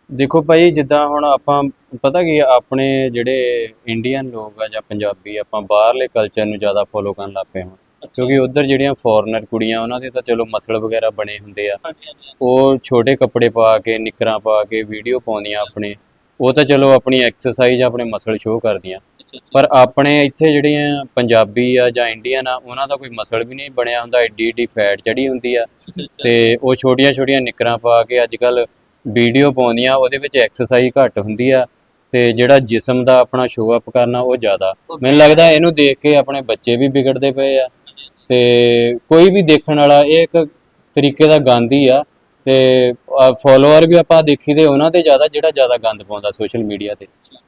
ਦੇਖੋ ਭਾਈ ਜਿੱਦਾਂ ਹੁਣ ਆਪਾਂ ਪਤਾ ਕੀ ਆ, ਆਪਣੇ ਜਿਹੜੇ ਇੰਡੀਅਨ ਲੋਕ ਆ ਜਾਂ ਪੰਜਾਬੀ ਆਪਾਂ ਬਾਹਰਲੇ ਕਲਚਰ ਨੂੰ ਜ਼ਿਆਦਾ ਫੋਲੋ ਕਰਨ ਲੱਗ ਪਏ ਹਾਂ। ਕਿਉਂਕਿ ਉਧਰ ਜਿਹੜੀਆਂ ਫੋਰਨਰ ਕੁੜੀਆਂ ਉਹਨਾਂ ਦੇ ਤਾਂ ਚਲੋ ਮਸਲ ਵਗੈਰਾ ਬਣੇ ਹੁੰਦੇ ਆ। ਹਾਂਜੀ ਹਾਂਜੀ। ਉਹ ਛੋਟੇ ਕੱਪੜੇ ਪਾ ਕੇ ਨਿੱਕਰਾਂ ਪਾ ਕੇ ਵੀਡੀਓ ਪਾਉਂਦੀਆਂ ਆਪਣੇ। ਉਹ ਤਾਂ ਚਲੋ ਆਪਣੀ ਐਕਸਰਸਾਈਜ਼ ਆਪਣੇ ਮਸਲ ਸ਼ੋਅ ਕਰਦੀਆਂ। ਪਰ ਆਪਣੇ ਇੱਥੇ ਜਿਹੜੀਆਂ ਪੰਜਾਬੀ ਆ ਜਾਂ ਇੰਡੀਅਨ ਆ ਉਹਨਾਂ ਦਾ ਕੋਈ ਮਸਲ ਵੀ ਨਹੀਂ ਬਣਿਆ ਹੁੰਦਾ। ਏਡੀ ਏਡੀ ਫੈਟ ਚੜੀ ਹੁੰਦੀ ਆ। ਤੇ ਉਹ ਛੋਟੀਆਂ ਛੋਟੀਆਂ ਨਿੱਕਰਾਂ ਪਾ ਕੇ ਅੱਜ ਕੱਲ ਵੀਡੀਓ ਪਾਉਂਦੀਆਂ। ਉਹਦੇ ਵਿੱਚ ਐਕਸਰਸਾਈਜ਼ ਘੱਟ ਹੁੰਦੀ ਆ। ਤੇ ਜਿਹੜਾ ਜਿਸਮ ਦਾ ਆਪਣਾ ਸ਼ੋਅ ਅਪ ਕਰਨਾ ਉਹ ਜ਼ਿਆਦਾ। ਮੈਨੂੰ ਲੱਗਦਾ ਇਹਨੂੰ ਦੇਖ ਕੇ ਆਪਣੇ ਬੱਚੇ ਵੀ ਵਿਗੜਦੇ ਪਏ ਆ। ਤੇ ਕੋਈ ਵੀ ਦੇਖਣ ਵਾਲਾ ਇਹ ਇੱਕ ਤਰੀਕੇ ਦਾ ਹੀ ਆ। ਤੇ ਫੋਲੋਅਰ ਵੀ ਆਪਾਂ ਦੇਖੀ ਦੇ ਉਹਨਾਂ ਤੇ ਜ਼ਿਆਦਾ ਜਿਹੜਾ ਜ਼ਿਆਦਾ ਗੰਦ ਪਾਉਂਦਾ ਸੋਸ਼ਲ ਮੀਡੀਆ ਤੇ।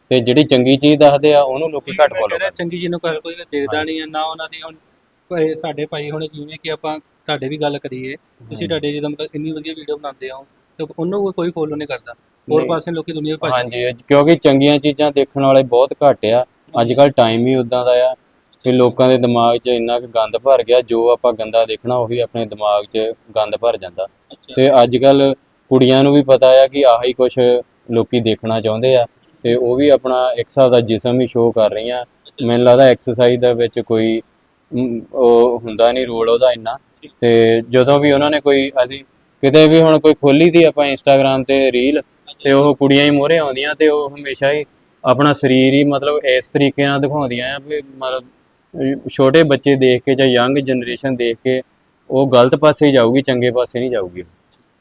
ਤੇ ਜਿਹੜੀ ਚੰਗੀ ਚੀਜ਼ ਦੱਸਦੇ ਆ ਉਹਨੂੰ ਲੋਕੀ ਘੱਟ ਫੋਲੋ ਕਹਿੰਦਾ ਚੰਗੀ ਜੀ ਨੂੰ ਕੋਈ ਕੋਈ ਦੇਖਦਾ ਨਹੀਂ ਹੈ ਨਾ ਉਹਨਾਂ ਦੀ ਹੁਣ ਭਾਈ ਸਾਡੇ ਭਾਈ ਹੁਣ ਜਿਵੇਂ ਕਿ ਆਪਾਂ ਤੁਹਾਡੇ ਵੀ ਗੱਲ ਕਰੀਏ ਤੁਸੀਂ ਤੁਹਾਡੇ ਜਿਹਦਾ ਮਤਲਬ ਇੰਨੀ ਵਧੀਆ ਵੀਡੀਓ ਬਣਾਉਂਦੇ ਹੋ ਤੇ ਉਹਨੂੰ ਕੋਈ ਫੋਲੋ ਨਹੀਂ ਕਰਦਾ। ਹੋਰ। ਪਾਸੇ ਲੋਕੀ ਦੁਨੀਆ ਭੱਜ ਹਾਂਜੀ ਕਿਉਂਕਿ ਚੰਗੀਆਂ ਚੀਜ਼ਾਂ ਦੇਖਣ ਵਾਲੇ ਬਹੁਤ ਘੱਟ ਆ। ਅੱਜ ਕੱਲ ਟਾਈਮ ਹੀ ਉਦਾਂ ਦਾ ਆ। ਕਿ ਲੋਕਾਂ ਦੇ ਦਿਮਾਗ 'ਚ ਇੰਨਾ ਕੁ ਗੰਦ ਭਰ ਗਿਆ ਜੋ ਆਪਾਂ ਗੰਦਾ ਦੇਖਣਾ ਉਹੀ ਆਪਣੇ ਦਿਮਾਗ 'ਚ ਗੰਦ ਭਰ ਜਾਂਦਾ। ਤੇ ਅੱਜ ਕੱਲ ਕੁੜੀਆਂ ਨੂੰ ਵੀ ਪਤਾ ਆ ਕਿ ਆਹੀ ਕੁਝ ਲੋਕੀ ਦੇਖਣਾ ਚਾਹੁੰਦੇ ਆ ਤੇ ਉਹ ਵੀ ਆਪਣਾ ਇੱਕ ਹਿਸਾਬ ਦਾ ਜਿਸਮ ਹੀ ਸ਼ੋਅ ਕਰ ਰਹੀਆਂ। ਮੈਨੂੰ ਲੱਗਦਾ ਐਕਸਰਸਾਈਜ਼ ਦੇ ਵਿੱਚ ਕੋਈ ਉਹ ਹੁੰਦਾ ਨਹੀਂ ਰੋਲ ਉਹਦਾ ਇੰਨਾ। ਤੇ ਜਦੋਂ ਵੀ ਉਹਨਾਂ ਨੇ ਕੋਈ ਅਸੀਂ ਕਿਤੇ ਵੀ ਹੁਣ ਕੋਈ ਖੋਲੀ ਦੀ ਆਪਾਂ ਇੰਸਟਾਗ੍ਰam ਤੇ ਰੀਲ ਤੇ ਉਹ ਕੁੜੀਆਂ ਹੀ ਮੋਹਰੇ ਆਉਂਦੀਆਂ ਤੇ ਉਹ ਹਮੇਸ਼ਾ ਹੀ ਆਪਣਾ ਸਰੀਰ ਹੀ ਮਤਲਬ ਇਸ ਤਰੀਕੇ ਨਾਲ ਦਿਖਾਉਂਦੀਆਂ ਆ ਵੀ ਮਤਲਬ ਛੋਟੇ ਬੱਚੇ ਦੇਖ ਕੇ ਜਾਂ ਯੰਗ ਜਨਰੇਸ਼ਨ ਦੇਖ ਕੇ ਉਹ ਗਲਤ ਪਾਸੇ ਹੀ ਜਾਊਗੀ ਚੰਗੇ ਪਾਸੇ ਨਹੀਂ ਜਾਊਗੀ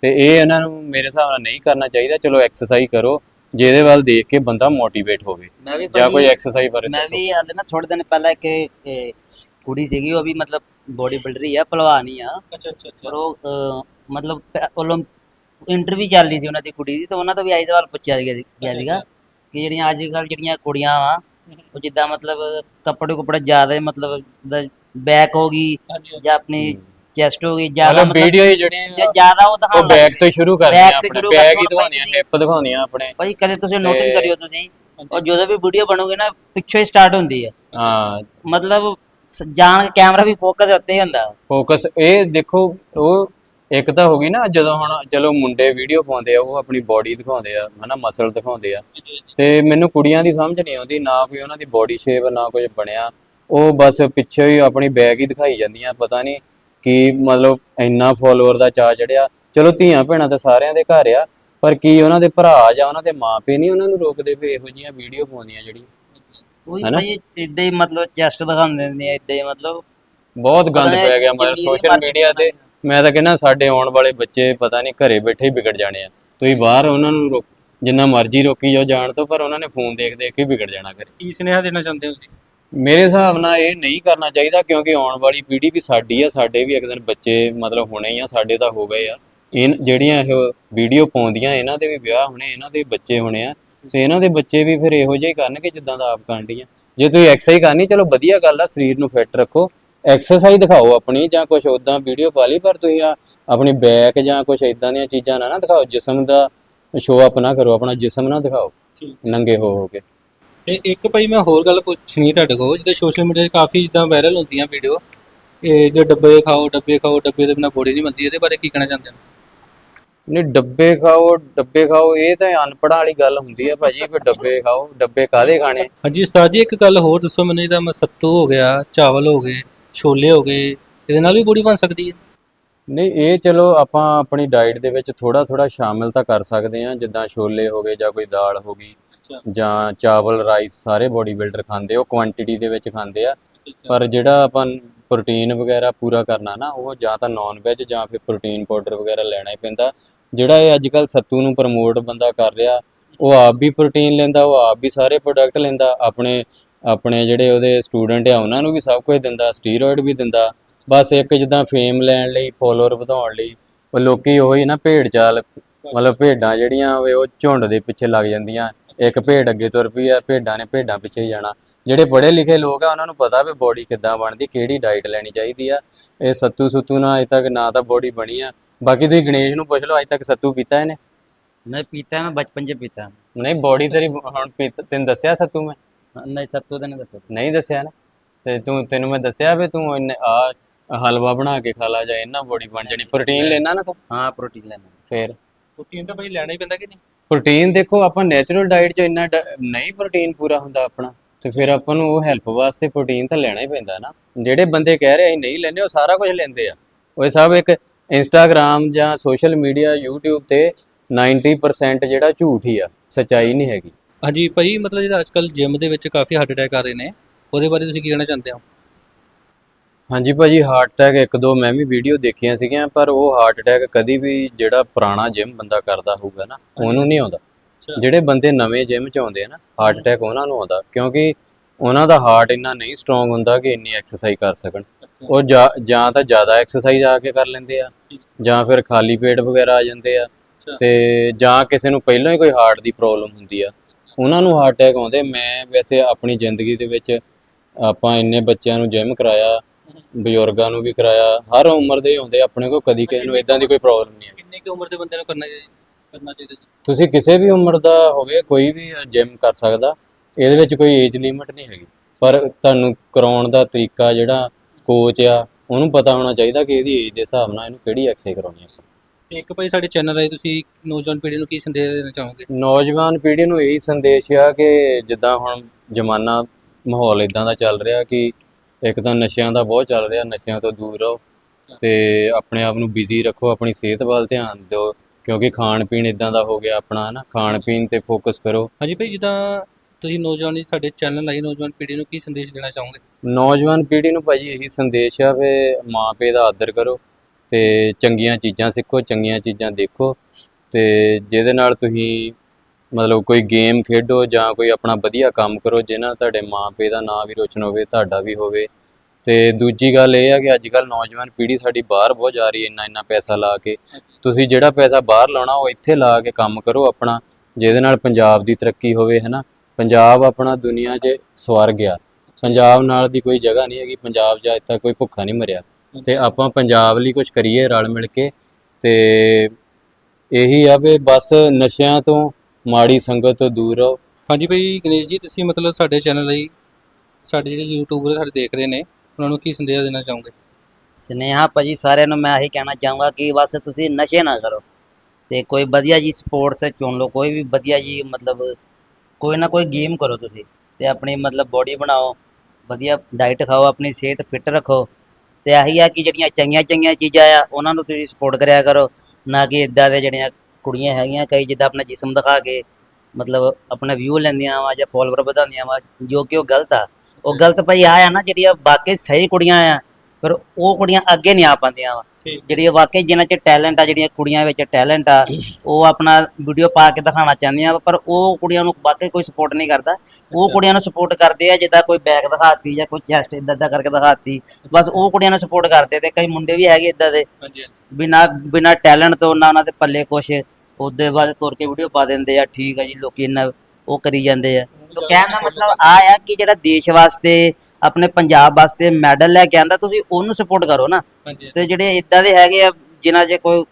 ਤੇ ਇਹ ਇਹਨਾਂ ਨੂੰ ਮੇਰੇ ਹਿਸਾਬ ਨਾਲ ਨਹੀਂ ਕਰਨਾ ਚਾਹੀਦਾ ਚਲੋ ਐਕਸਰਸਾਈਜ਼ ਕਰੋ ਜਿਹਦੇ ਵੱਲ ਦੇਖ ਕੇ ਬੰਦਾ ਮੋਟੀਵੇਟ ਹੋਵੇ। ਮੈਂ ਵੀ ਜਾਂ ਕੋਈ ਐਕਸਰਸਾਈਜ਼ ਬਾਰੇ ਮੈਂ ਵੀ ਹਾਲੇ ਨਾ ਥੋੜੇ ਦਿਨ ਪਹਿਲਾਂ ਇੱਕ ਕੁੜੀ ਸੀਗੀ ਉਹ ਵੀ ਮਤਲਬ ਬੋਡੀ ਬਿਲਡਰ ਹੀ ਆ ਪਹਿਲਵਾਨ ਹੀ ਆ। ਅੱਛਾ ਅੱਛਾ ਪਰ ਉਹ ਮਤਲਬ ਇੰਟਰਵਿਊ ਚੱਲ ਰਹੀ ਸੀ ਉਹਨਾਂ ਦੀ ਕੁੜੀ ਦੀ ਤਾਂ ਉਹਨਾਂ ਤੋਂ ਵੀ ਆਈ ਸਵਾਲ ਪੁੱਛਿਆ ਗਿਆ ਸੀ- ਗਿਆ ਸੀਗਾ ਕਿ ਜਿਹੜੀਆਂ ਅੱਜ ਕੱਲ ਜਿਹੜੀਆਂ ਕੁੜੀਆਂ ਆ ਉਹ ਜਿੱਦਾਂ ਮਤਲਬ ਕੱਪੜੇ ਕੁਪੜੇ ਜ਼ਿਆਦਾ ਮਤਲਬ ਬੈਕ ਹੋ ਗਈ ਜਾਂ ਆਪਣੀ ਚੈਸਟ ਹੋ ਗਈ ਜ਼ਿਆਦਾ ਮਤਲਬ ਵੀਡੀਓ ਹੀ ਜਿਹੜੀਆਂ ਜਾਂ ਜ਼ਿਆਦਾ ਉਹ ਦਿਖਾਉਣ ਉਹ ਬੈਕ। ਤੋਂ ਸ਼ੁਰੂ ਕਰਦੀਆਂ ਤੋਂ ਆਪਣੇ ਬੈਕ ਹੀ ਕਰਦੇ ਦਿਖਾਉਂਦੀਆਂ ਭਾਈ ਹਿੱਪ ਦਿਖਾਉਂਦੀਆਂ ਆਪਣੇ। ਭਾਈ ਕਦੇ ਤੁਸੀਂ ਨੋਟਿਸ ਕਰਿਓ ਤੁਸੀਂ ਉਹ ਜਦੋਂ ਵੀ ਵੀਡੀਓ ਬਣੂਗੀ ਨਾ ਪਿੱਛੋਂ ਹੀ ਸਟਾਰਟ ਹੁੰਦੀ ਹੈ ਹਾਂ। ਮਤਲਬ ਜਾਣ ਕੈਮਰਾ ਵੀ ਫੋਕਸ ਉੱਤੇ ਹੀ ਹੁੰਦਾ। ਫੋਕਸ ਇਹ ਦੇਖੋ ਉਹ ਇੱਕ ਤਾਂ ਹੋ ਗਈ ਨਾ ਜਦੋਂ ਹੁਣ ਚਲੋ ਮੁੰਡੇ ਵੀਡੀਓ ਪਾਉਂਦੇ ਆ ਉਹ ਆਪਣੀ ਬਾਡੀ ਦਿਖਾਉਂਦੇ ਆ ਹਨਾ ਮਸਲ ਦਿਖਾਉਂਦੇ ਆ। ਤੇ ਮੈਨੂੰ ਕੁੜੀਆਂ ਦੀ ਸਮਝ ਨਹੀਂ ਆਉਂਦੀ ਨਾ ਕੋਈ ਉਹਨਾਂ ਦੀ ਬਾਡੀ ਸ਼ੇਪ ਨਾ ਕੁਝ ਬਣਿਆ। ਉਹ ਬਸ ਪਿੱਛੇ ਹੀ ਆਪਣੀ ਬੈਗ ਹੀ ਦਿਖਾਈ ਜਾਂਦੀਆਂ ਪਤਾ ਨਹੀਂ ਕੀ ਮਤਲਬ ਇੰਨਾ ਫੋਲੋਅਰ ਦਾ ਚਾ ਚੜਿਆ। ਚਲੋ ਧੀਆਂ ਭੈਣਾਂ ਤਾਂ ਸਾਰਿਆਂ ਦੇ ਘਰ ਆ ਪਰ ਕੀ ਉਹਨਾਂ ਦੇ ਭਰਾ ਜਾਂ ਉਹਨਾਂ ਦੇ ਮਾਪੇ ਨਹੀਂ ਉਹਨਾਂ ਨੂੰ ਰੋਕਦੇ ਵੀ ਇਹੋ ਜਿਹੀਆਂ ਵੀਡੀਓ ਪਾਉਂਦੀਆਂ ਜਿਹੜੀਆਂ? ਉਹੀ ਹਨਾ? ਭਾਈ ਇਦਾਂ ਹੀ ਮਤਲਬ ਚੈਸਟ ਦਿਖਾਉਂਦੇ ਨੇ ਇਦਾਂ ਹੀ ਮਤਲਬ ਬਹੁਤ ਗੰਦ ਪੈ ਗਿਆ ਮਤਲਬ ਸੋਸ਼ਲ ਮੀਡੀਆ ਤੇ। ਮੈਂ ਤਾਂ ਕਹਿੰਦਾ ਸਾਡੇ ਆਉਣ ਵਾਲੇ ਬੱਚੇ ਪਤਾ ਨਹੀਂ ਘਰੇ ਬੈਠੇ ਹੀ ਵਿਗੜ ਜਾਣੇ ਆ। ਤੁਸੀਂ ਬਾਹਰ ਉਹਨਾਂ ਨੂੰ ਰੋਕ ਜਿੰਨਾ ਮਰਜ਼ੀ ਰੋਕੀ ਜਾਓ ਜਾਣ ਤੋਂ ਪਰ ਉਹਨਾਂ ਨੇ ਫੋਨ ਦੇਖ ਦੇਖ ਕੇ ਵਿਗੜ ਜਾਣਾ ਘਰੇ ਕੀ ਸੁਨੇਹਾ ਦੇਣਾ ਚਾਹੁੰਦੇ ਹੋ ਤੁਸੀਂ? ਮੇਰੇ ਹਿਸਾਬ ਨਾਲ ਇਹ ਨਹੀਂ ਕਰਨਾ ਚਾਹੀਦਾ ਕਿਉਂਕਿ ਆਉਣ ਵਾਲੀ ਪੀੜ੍ਹੀ ਵੀ ਸਾਡੀ ਆ ਸਾਡੇ ਵੀ ਇੱਕ ਦਿਨ ਬੱਚੇ ਮਤਲਬ ਹੋਣੇ ਹੀ ਆ ਸਾਡੇ ਤਾਂ ਹੋ ਗਏ ਆ। ਇਹ ਜਿਹੜੀਆਂ ਇਹ ਵੀਡੀਓ ਪਾਉਂਦੀਆਂ ਇਹਨਾਂ ਦੇ ਵੀ ਵਿਆਹ ਹੋਣੇ ਇਹਨਾਂ ਦੇ ਬੱਚੇ ਹੋਣੇ ਆ। ਤੇ ਇਹਨਾਂ ਦੇ ਬੱਚੇ ਵੀ ਫਿਰ ਇਹੋ ਜਿਹੇ ਕਰਨਗੇ ਜਿੱਦਾਂ ਦਾ ਆਪ ਕਰਨਡੀਆਂ। ਜੇ ਤੁਸੀਂ ਐਕਸਰਸਾਈਜ਼ ਕਰਨੀ ਚਲੋ ਵਧੀਆ ਗੱਲ ਆ ਸਰੀਰ ਨੂੰ ਫਿੱਟ ਰੱਖੋ। ਐਕਸਰਸਾਈਜ਼ ਦਿਖਾਓ ਆਪਣੀ ਜਾਂ ਕੁਝ ਉਦਾਂ ਵੀਡੀਓ ਪਾ ਲਈ ਪਰ ਤੁਸੀਂ ਆ ਆਪਣੀ ਬੈਕ ਜਾਂ ਕੁਝ ਇਦਾਂ ਦੀਆਂ ਚੀਜ਼ਾਂ ਨਾ ਨਾ ਦਿਖਾਓ ਜਿਸਮ ਦਾ ਸ਼ੋਅ ਅਪ ਨਾ ਕਰੋ ਆਪਣਾ ਜਿਸਮ ਨਾ ਦਿਖਾਓ। ਨੰਗੇ ਹੋ ਹੋ ਕੇ। ਤੇ ਇੱਕ ਭਾਈ ਮੈਂ ਹੋਰ ਗੱਲ ਪੁੱਛਣੀ ਤੁਹਾਡੇ ਕੋਲ ਜਿੱਦਾਂ ਸੋਸ਼ਲ ਮੀਡੀਆ 'ਤੇ ਕਾਫੀ ਜਿੱਦਾਂ ਵਾਇਰਲ ਹੁੰਦੀਆਂ ਵੀਡੀਓ ਇਹ ਜੋ ਡੱਬੇ ਖਾਓ ਡੱਬੇ ਖਾਓ ਡੱਬੇ ਦੇ ਬਿਨਾ ਬੋਡੀ ਨਹੀਂ ਬਣਦੀ ਇਹਦੇ ਬਾਰੇ ਕੀ ਕਹਿਣਾ ਚਾਹੁੰਦੇ ਹੋ? ਨਹੀਂ ਡੱਬੇ ਖਾਓ ਡੱਬੇ ਖਾਓ ਇਹ ਤਾਂ ਅਨਪੜ੍ਹਾਂ ਵਾਲੀ ਗੱਲ ਹੁੰਦੀ ਆ ਭਾਜੀ ਵੀ ਡੱਬੇ ਖਾਓ ਡੱਬੇ ਕਾਦੇ ਖਾਣੇ? ਹਾਂਜੀ ਉਸਤਾਦ ਜੀ ਇੱਕ ਗੱਲ ਹੋਰ ਦੱਸੋ ਮੈਨੂੰ ਜਿੱਦਾਂ ਮੈਂ ਸੱਤੂ ਹੋ ਗਿਆ ਚਾਵਲ ਹੋ ਗਏ ਛੋਲੇ ਹੋ ਗਏ ਇਹਦੇ ਨਾਲ ਵੀ ਬੋਡੀ ਬਣ ਸਕਦੀ ਹੈ? ਨਹੀਂ ਇਹ ਚਲੋ ਆਪਾਂ ਆਪਣੀ ਡਾਈਟ ਦੇ ਵਿੱਚ ਥੋੜਾ ਥੋੜਾ ਸ਼ਾਮਿਲ ਤਾਂ ਕਰ ਸਕਦੇ ਹਾਂ ਜਿੱਦਾਂ ਛੋਲੇ ਹੋ ਗਏ ਜਾਂ ਕੋਈ ਦਾਲ ਹੋ ਗਈ ਜਾਂ ਚਾਵਲ ਰਾਈਸ ਸਾਰੇ ਬੋਡੀ ਬਿਲਡਰ ਖਾਂਦੇ ਉਹ ਕੁਆਂਟੀਟੀ ਦੇ ਵਿੱਚ ਖਾਂਦੇ ਆ। ਪਰ ਜਿਹੜਾ ਆਪਾਂ ਪ੍ਰੋਟੀਨ ਵਗੈਰਾ ਪੂਰਾ ਕਰਨਾ ਨਾ ਉਹ ਜਾਂ ਤਾਂ ਨਾਨ ਵੈਜ ਜਾਂ ਫਿਰ ਪ੍ਰੋਟੀਨ ਪਾਊਡਰ ਵਗੈਰਾ ਲੈਣਾ ਹੀ ਪੈਂਦਾ। ਜਿਹੜਾ ਇਹ ਅੱਜ ਕੱਲ ਸੱਤੂ ਨੂੰ ਪ੍ਰਮੋਟ ਬੰਦਾ ਕਰ ਰਿਹਾ ਉਹ ਆਪ ਵੀ ਪ੍ਰੋਟੀਨ ਲੈਂਦਾ ਉਹ ਆਪ ਵੀ ਸਾਰੇ ਪ੍ਰੋਡਕਟ ਲੈਂਦਾ। ਆਪਣੇ ਆਪਣੇ ਜਿਹੜੇ ਉਹਦੇ ਸਟੂਡੈਂਟ ਆ ਉਹਨਾਂ ਨੂੰ ਵੀ ਸਭ ਕੁਝ ਦਿੰਦਾ ਸਟੀਰੋਇਡ ਵੀ ਦਿੰਦਾ। ਬਸ ਇੱਕ ਜਿੱਦਾਂ ਫੇਮ ਲੈਣ ਲਈ ਫੋਲੋਅਰ ਵਧਾਉਣ ਲਈ ਉਹ ਲੋਕੀ ਉਹੀ ਨਾ ਭੇਡ ਚਾਲ ਮਤਲਬ ਭੇਡਾਂ ਜਿਹੜੀਆਂ ਹੋਵੇ ਉਹ ਝੁੰਡ ਦੇ ਪਿੱਛੇ ਲੱਗ ਜਾਂਦੀਆਂ। ਇੱਕ ਭੇਡ ਅੱਗੇ ਤੁਰ ਪਈ ਆ ਭੇਡਾਂ ਨੇ ਭੇਡਾਂ ਪਿੱਛੇ ਜਾਣਾ। ਜਿਹੜੇ ਪੜ੍ਹੇ ਲਿਖੇ ਲੋਕ ਆ ਉਹਨਾਂ ਨੂੰ ਪਤਾ ਵੀ ਬੋਡੀ ਕਿੱਦਾਂ ਬਣਦੀ ਕਿਹੜੀ ਡਾਈਟ ਲੈਣੀ ਚਾਹੀਦੀ ਆ। ਇਹ ਸੱਤੂ ਸੁੱਤੂ ਨਾਲ ਅਜੇ ਤੱਕ ਨਾ ਤਾਂ ਬੋਡੀ ਬਣੀ ਆ। ਬਾਕੀ ਤੁਸੀਂ ਗਣੇਸ਼ ਨੂੰ ਪੁੱਛ ਲਓ ਅਜੇ ਤੱਕ ਸੱਤੂ ਪੀਤਾ ਇਹਨੇ? ਨਹੀਂ ਪੀਤਾ ਮੈਂ ਬਚਪਨ 'ਚ ਪੀਤਾ। ਨਹੀਂ ਬੋਡੀ ਤੇਰੀ ਹੁਣ ਤੈਨੂੰ ਦੱਸਿਆ ਸੱਤੂ ਮੈਂ? ਨਹੀਂ ਸੱਤੂ ਤਾਂ ਦੱਸਿਆ। ਨਹੀਂ ਦੱਸਿਆ ਨਾ। ਤੇ ਤੂੰ ਤੈਨੂੰ ਮੈਂ ਦੱਸਿਆ ਵੀ ਤੂੰ ਆ ਹਲਵਾ ਬਣਾ ਕੇ ਖਾ ਲਾ ਜਾਂ ਇਹਨਾਂ ਬੋਡੀ ਬਣ ਜਾਣੀ। ਪ੍ਰੋਟੀਨ ਲੈਣਾ ਨਾ ਤੂੰ? ਹਾਂ ਪ੍ਰੋਟੀਨ ਲੈਣਾ। ਫਿਰ? ਪ੍ਰੋਟੀਨ ਤਾਂ ਭਾਈ ਲੈਣਾ ਹੀ ਪੈਂਦਾ ਕਿ ਨਹੀਂ? ਪ੍ਰੋਟੀਨ ਦੇਖੋ ਆਪਾਂ ਨੇਚਰਲ ਡਾਈਟ 'ਚ ਇੰਨਾ ਨਹੀਂ ਪ੍ਰੋਟੀਨ ਪੂਰਾ ਹੁੰਦਾ ਆਪਣਾ। ਤੇ ਫਿਰ ਆਪਾਂ ਨੂੰ ਉਹ ਹੈਲਪ ਵਾਸਤੇ ਪ੍ਰੋਟੀਨ ਤਾਂ ਲੈਣਾ ਹੀ ਪੈਂਦਾ ਨਾ। ਜਿਹੜੇ ਬੰਦੇ ਕਹਿ ਰਹੇ ਅਸੀਂ ਨਹੀਂ ਲੈਂਦੇ ਉਹ ਸਾਰਾ ਕੁਝ ਲੈਂਦੇ ਆ। ਉਹ ਸਭ ਇੱਕ ਇੰਸਟਾਗ੍ਰam ਜਾਂ ਸੋਸ਼ਲ ਮੀਡੀਆ YouTube ਤੇ 90% ਜਿਹੜਾ ਝੂਠ ਹੀ ਆ ਸਚਾਈ ਨਹੀਂ ਹੈਗੀ। ਹਾਂਜੀ ਭਾਈ ਮਤਲਬ ਜਿਹੜਾ ਅੱਜਕੱਲ ਜਿਮ ਦੇ ਵਿੱਚ ਕਾਫੀ ਹਾਰਟ ਅਟੈਕ ਆ ਰਹੇ ਨੇ ਉਹਦੇ ਬਾਰੇ ਤੁਸੀਂ ਕੀ ਕਹਿਣਾ ਚਾਹੁੰਦੇ ਹੋ? ਹਾਂਜੀ ਭਾਜੀ ਹਾਰਟ ਅਟੈਕ ਇੱਕ ਦੋ ਮੈਂ ਵੀ ਵੀਡੀਓ ਦੇਖੀਆਂ ਸੀਗੀਆਂ ਪਰ ਉਹ ਹਾਰਟ ਅਟੈਕ ਕਦੀ ਵੀ ਜਿਹੜਾ ਪੁਰਾਣਾ ਜਿਮ ਬੰਦਾ ਕਰਦਾ ਹੋਊਗਾ ਨਾ ਉਹਨੂੰ ਨਹੀਂ ਆਉਂਦਾ। ਜਿਹੜੇ ਬੰਦੇ ਨਵੇਂ ਜਿਮ 'ਚ ਆਉਂਦੇ ਆ ਨਾ ਹਾਰਟ ਅਟੈਕ ਉਹਨਾਂ ਨੂੰ ਆਉਂਦਾ ਕਿਉਂਕਿ ਉਹਨਾਂ ਦਾ ਹਾਰਟ ਇੰਨਾ ਨਹੀਂ ਸਟਰੋਂਗ ਹੁੰਦਾ ਕਿ ਇੰਨੀ ਐਕਸਰਸਾਈਜ਼ ਕਰ ਸਕਣ। ਉਹ ਜਾਂ ਤਾਂ ਜ਼ਿਆਦਾ ਐਕਸਰਸਾਈਜ਼ ਆ ਕੇ ਕਰ ਲੈਂਦੇ ਆ ਜਾਂ ਫਿਰ ਖਾਲੀ ਪੇਟ ਵਗੈਰਾ ਆ ਜਾਂਦੇ ਆ ਤੇ ਜਾਂ ਕਿਸੇ ਨੂੰ ਪਹਿਲਾਂ ਹੀ ਕੋਈ ਹਾਰਟ ਦੀ ਪ੍ਰੋਬਲਮ ਹੁੰਦੀ ਆ। ਉਹਨਾਂ ਨੂੰ ਹਾਰਟ ਅਟੈਕ ਆਉਂਦੇ ਮੈਂ ਵੈਸੇ ਆਪਣੀ ਜ਼ਿੰਦਗੀ ਦੇ ਵਿੱਚ ਆਪਾਂ ਇੰਨੇ ਬੱਚਿਆਂ ਨੂੰ ਜਿਮ ਕਰਾਇਆ ਬਜ਼ੁਰਗਾਂ ਨੂੰ ਵੀ ਕਰਾਇਆ। ਹਰ ਉਮਰ ਦੇ ਹੀ ਆਉਂਦੇ ਆਪਣੇ ਕੋਲ ਕਦੀ ਕਿਸੇ ਨੂੰ ਇਦਾਂ ਦੀ ਕੋਈ ਪ੍ਰੋਬਲਮ ਨਹੀਂ ਹੈ। ਕਿੰਨੀ ਕੁ ਉਮਰ ਦੇ ਬੰਦੇ ਨੂੰ ਕਰਨਾ ਚਾਹੀਦਾ ਕਰਨਾ ਚਾਹੀਦਾ ਜੀ? ਤੁਸੀਂ ਕਿਸੇ ਵੀ ਉਮਰ ਦਾ ਹੋਵੇ ਕੋਈ ਵੀ ਜਿਮ ਕਰ ਸਕਦਾ ਇਹਦੇ ਵਿੱਚ ਕੋਈ ਏਜ ਲਿਮਿਟ ਨਹੀਂ ਹੈਗੀ। ਪਰ ਤੁਹਾਨੂੰ ਕਰਾਉਣ ਦਾ ਤਰੀਕਾ ਜਿਹੜਾ ਕੋਚ ਆ ਉਹਨੂੰ ਪਤਾ ਹੋਣਾ ਚਾਹੀਦਾ ਕਿ ਇਹਦੀ ਏਜ ਦੇ ਹਿਸਾਬ ਨਾਲ ਇਹਨੂੰ ਕਿਹੜੀ ਐਕਸਰਸਾਈਜ਼ ਕਰਾਉਣੀ ਹੈ। ਤੇ ਇੱਕ ਭਾਈ ਸਾਡੇ ਚੈਨਲ ਰਾਹੀਂ ਤੁਸੀਂ ਨੌਜਵਾਨ ਪੀੜ੍ਹੀ ਨੂੰ ਕੀ ਸੰਦੇਸ਼ ਦੇਣਾ ਚਾਹੋਗੇ? ਨੌਜਵਾਨ ਪੀੜ੍ਹੀ ਨੂੰ ਇਹੀ ਸੰਦੇਸ਼ ਆ ਕਿ ਜਿੱਦਾਂ ਹੁਣ ਜ਼ਮਾਨਾ ਮਾਹੌਲ ਇਦਾਂ ਦਾ ਚੱਲ ਰਿਹਾ ਕਿ ਇੱਕ ਤਾਂ ਨਸ਼ਿਆਂ ਦਾ ਬਹੁਤ ਚੱਲ ਰਿਹਾ ਨਸ਼ਿਆਂ ਤੋਂ ਦੂਰ ਰਹੋ ਤੇ ਆਪਣੇ ਆਪ ਨੂੰ ਬਿਜ਼ੀ ਰੱਖੋ ਆਪਣੀ ਸਿਹਤ ਵੱਲ ਧਿਆਨ ਦਿਓ ਕਿਉਂਕਿ ਖਾਣ ਪੀਣ ਇਦਾਂ ਦਾ ਹੋ ਗਿਆ ਆਪਣਾ ਨਾ ਖਾਣ ਪੀਣ ਤੇ ਫੋਕਸ ਕਰੋ। ਹਾਂਜੀ ਭਾਈ ਜਿੱਦਾਂ ਤੁਸੀਂ ਨੌਜਵਾਨ ਸਾਡੇ ਚੈਨਲ ਰਾਹੀਂ ਨੌਜਵਾਨ ਪੀੜ੍ਹੀ ਨੂੰ ਕੀ ਸੰਦੇਸ਼ ਦੇਣਾ ਚਾਹੋਗੇ? ਨੌਜਵਾਨ ਪੀੜ੍ਹੀ ਨੂੰ ਭਾਜੀ ਇਹੀ ਸੰਦੇਸ਼ ਆ ਵੀ ਮਾਂ ਪਿਓ ਦਾ ਆਦਰ ਕਰੋ ਤੇ ਚੰਗੀਆਂ ਚੀਜ਼ਾਂ ਸਿੱਖੋ ਚੰਗੀਆਂ ਚੀਜ਼ਾਂ ਦੇਖੋ ਤੇ ਜਿਹਦੇ ਨਾਲ ਤੁਸੀਂ ਮਤਲਬ ਕੋਈ ਗੇਮ ਖੇਡੋ ਜਾਂ ਕੋਈ ਆਪਣਾ ਵਧੀਆ ਕੰਮ ਕਰੋ, ਜਿਹਨਾਂ ਤੁਹਾਡੇ ਮਾਂ ਪਿਓ ਦਾ ਨਾਂ ਵੀ ਰੋਸ਼ਨ ਹੋਵੇ, ਤੁਹਾਡਾ ਵੀ ਹੋਵੇ। ਤੇ ਦੂਜੀ ਗੱਲ ਇਹ ਆ ਕਿ ਅੱਜ ਕੱਲ ਨੌਜਵਾਨ ਪੀੜ੍ਹੀ ਸਾਡੀ ਬਾਹਰ ਬਹੁਤ ਜਾ ਰਹੀ ਹੈ ਇੰਨਾ ਇੰਨਾ ਪੈਸਾ ਲਾ ਕੇ। ਤੁਸੀਂ ਜਿਹੜਾ ਪੈਸਾ ਬਾਹਰ ਲਾਉਣਾ, ਉਹ ਇੱਥੇ ਲਾ ਕੇ ਕੰਮ ਕਰੋ ਆਪਣਾ, ਜਿਹਦੇ ਨਾਲ ਪੰਜਾਬ ਦੀ ਤਰੱਕੀ ਹੋਵੇ, ਹੈ ਨਾ? ਪੰਜਾਬ ਆਪਣਾ ਦੁਨੀਆ 'ਚ ਸਵਰਗ ਆ। ਪੰਜਾਬ ਨਾਲ ਦੀ ਕੋਈ ਜਗ੍ਹਾ ਨਹੀਂ ਹੈਗੀ, ਪੰਜਾਬ 'ਚ ਅੱਜ ਤੱਕ ਕੋਈ ਭੁੱਖਾ ਨਹੀਂ ਮਰਿਆ। ਤੇ ਆਪਾਂ ਪੰਜਾਬ ਲਈ ਕੁਝ ਕਰੀਏ ਰਲ ਮਿਲ ਕੇ। ਤੇ ਇਹੀ ਆ ਵੀ ਬਸ ਨਸ਼ਿਆਂ ਤੋਂ ਮਾੜੀ ਸੰਗਤ ਤੋਂ ਦੂਰ ਰਹੋ। ਹਾਂਜੀ ਭਾਈ ਗਣੇਸ਼ ਜੀ ਤੁਸੀਂ ਮਤਲਬ ਸਾਡੇ ਚੈਨਲ ਲਈ ਸਾਡੇ ਜਿਹੜੇ ਯੂਟਿਊਬਰ ਸਾਡੇ ਦੇਖ ਰਹੇ ਨੇ ਉਹਨਾਂ ਨੂੰ ਕੀ ਸੰਦੇਸ਼ ਦੇਣਾ ਚਾਹੋਗੇ? ਸਨੇਹਾ ਭਾਜੀ ਸਾਰਿਆਂ ਨੂੰ ਮੈਂ ਇਹੀ ਕਹਿਣਾ ਚਾਹੂੰਗਾ ਕਿ ਬਸ ਤੁਸੀਂ ਨਸ਼ੇ ਨਾ ਕਰੋ ਤੇ ਕੋਈ ਵਧੀਆ ਜੀ ਸਪੋਰਟਸ ਚੁਣ ਲਓ ਕੋਈ ਵੀ ਵਧੀਆ ਜੀ ਮਤਲਬ ਕੋਈ ਨਾ ਕੋਈ ਗੇਮ ਕਰੋ ਤੁਸੀਂ ਤੇ ਆਪਣੀ ਮਤਲਬ ਬੋਡੀ ਬਣਾਓ ਵਧੀਆ ਡਾਈਟ ਖਾਓ ਆਪਣੀ ਸਿਹਤ ਫਿੱਟ ਰੱਖੋ ਤੇ ਆਹੀ ਆ ਕਿ ਜਿਹੜੀਆਂ ਚੰਗੀਆਂ ਚੰਗੀਆਂ ਚੀਜ਼ਾਂ ਆ ਉਹਨਾਂ ਨੂੰ ਤੁਸੀਂ ਸਪੋਰਟ ਕਰਿਆ ਕਰੋ ਨਾ ਕਿ ਇਦਾਂ ਦੇ ਜਿਹੜੀਆਂ ਕੁੜੀਆਂ ਹੈਗੀਆਂ ਕਈ ਜਿੱਦਾਂ ਆਪਣਾ ਜਿਸਮ ਦਿਖਾ ਕੇ ਮਤਲਬ ਆਪਣਾ ਵਿਊ ਲੈਂਦੀਆਂ ਵਾ ਜਾਂ ਫੋਲੋਅਰ ਵਧਾਉਂਦੀਆਂ ਵਾ ਜੋ ਕਿ ਉਹ ਗਲਤ ਆ। ਉਹ ਗਲਤ ਭਾਈ ਆ ਆ ਨਾ ਜਿਹੜੀਆਂ ਬਾਕੀ ਸਹੀ ਕੁੜੀਆਂ ਆ ਫਿਰ ਉਹ ਕੁੜੀਆਂ ਅੱਗੇ ਨਹੀਂ ਆ ਪਾਉਂਦੀਆਂ ਵਾ। ਠੀਕ। ਜਿਹੜੀ ਵਾਕਈ ਜਿਨ੍ਹਾਂ 'ਚ ਟੈਲੈਂਟ ਆ ਜਿਹੜੀਆਂ ਕੁੜੀਆਂ ਵਿੱਚ ਟੈਲੈਂਟ ਆ ਉਹ ਆਪਣਾ ਵੀਡੀਓ ਪਾ ਕੇ ਦਿਖਾਉਣਾ ਚਾਹੁੰਦੀਆਂ ਵਾ, ਪਰ ਉਹ ਕੁੜੀਆਂ ਨੂੰ ਵਾਕਈ ਕੋਈ ਸਪੋਰਟ ਨਹੀਂ ਕਰਦਾ। ਉਹ। ਕੁੜੀਆਂ ਨੂੰ ਸਪੋਰਟ ਕਰਦੇ ਆ ਜਿੱਦਾਂ ਕੋਈ ਬੈਕ ਦਿਖਾਤੀ ਜਾਂ ਕੋਈ ਚੈਸਟ ਇਦਾਂ ਇਦਾਂ ਕਰਕੇ ਦਿਖਾਤੀ ਬਸ ਉਹ ਕੁੜੀਆਂ ਨੂੰ ਸਪੋਰਟ ਕਰਦੇ ਤੇ ਕਈ ਮੁੰਡੇ ਵੀ ਹੈਗੇ ਇਦਾਂ ਦੇ। ਹਾਂਜੀ ਬਿਨਾ ਬਿਨਾ ਟੈਲੈਂਟ ਤੋਂ ਨਾ ਉਹਨਾਂ ਦੇ ਪੱਲੇ ਕੁਛ ਉਹਦੇ ਬਾਅਦ ਤੁਰ ਕੇ ਵੀਡੀਓ ਪਾ ਦਿੰਦੇ ਆ ਠੀਕ ਆ ਜੀ ਲੋਕੀ ਇੰਨਾ ਉਹ ਕਰੀ ਜਾਂਦੇ ਆ। ਤਾਂ ਕਹਿਣ ਦਾ ਮਤਲਬ ਆ ਆ ਕਿ ਜਿਹੜਾ ਦੇਸ਼ ਵਾਸਤੇ ਆਪਣੇ ਪੰਜਾਬ ਵਾਸਤੇ ਮੈਡਲ ਲੈ ਕੇ ਆਂਦਾ ਤੁਸੀਂ ਉਹਨੂੰ ਸਪੋਰਟ ਕਰੋ ਨਾ। ਤੇ ਜਿਹੜੇ ਇਦਾਂ ਦੇ ਹੈਗੇ ਆ ਜਿਨ੍ਹਾਂ 'ਚ ਕੋਈ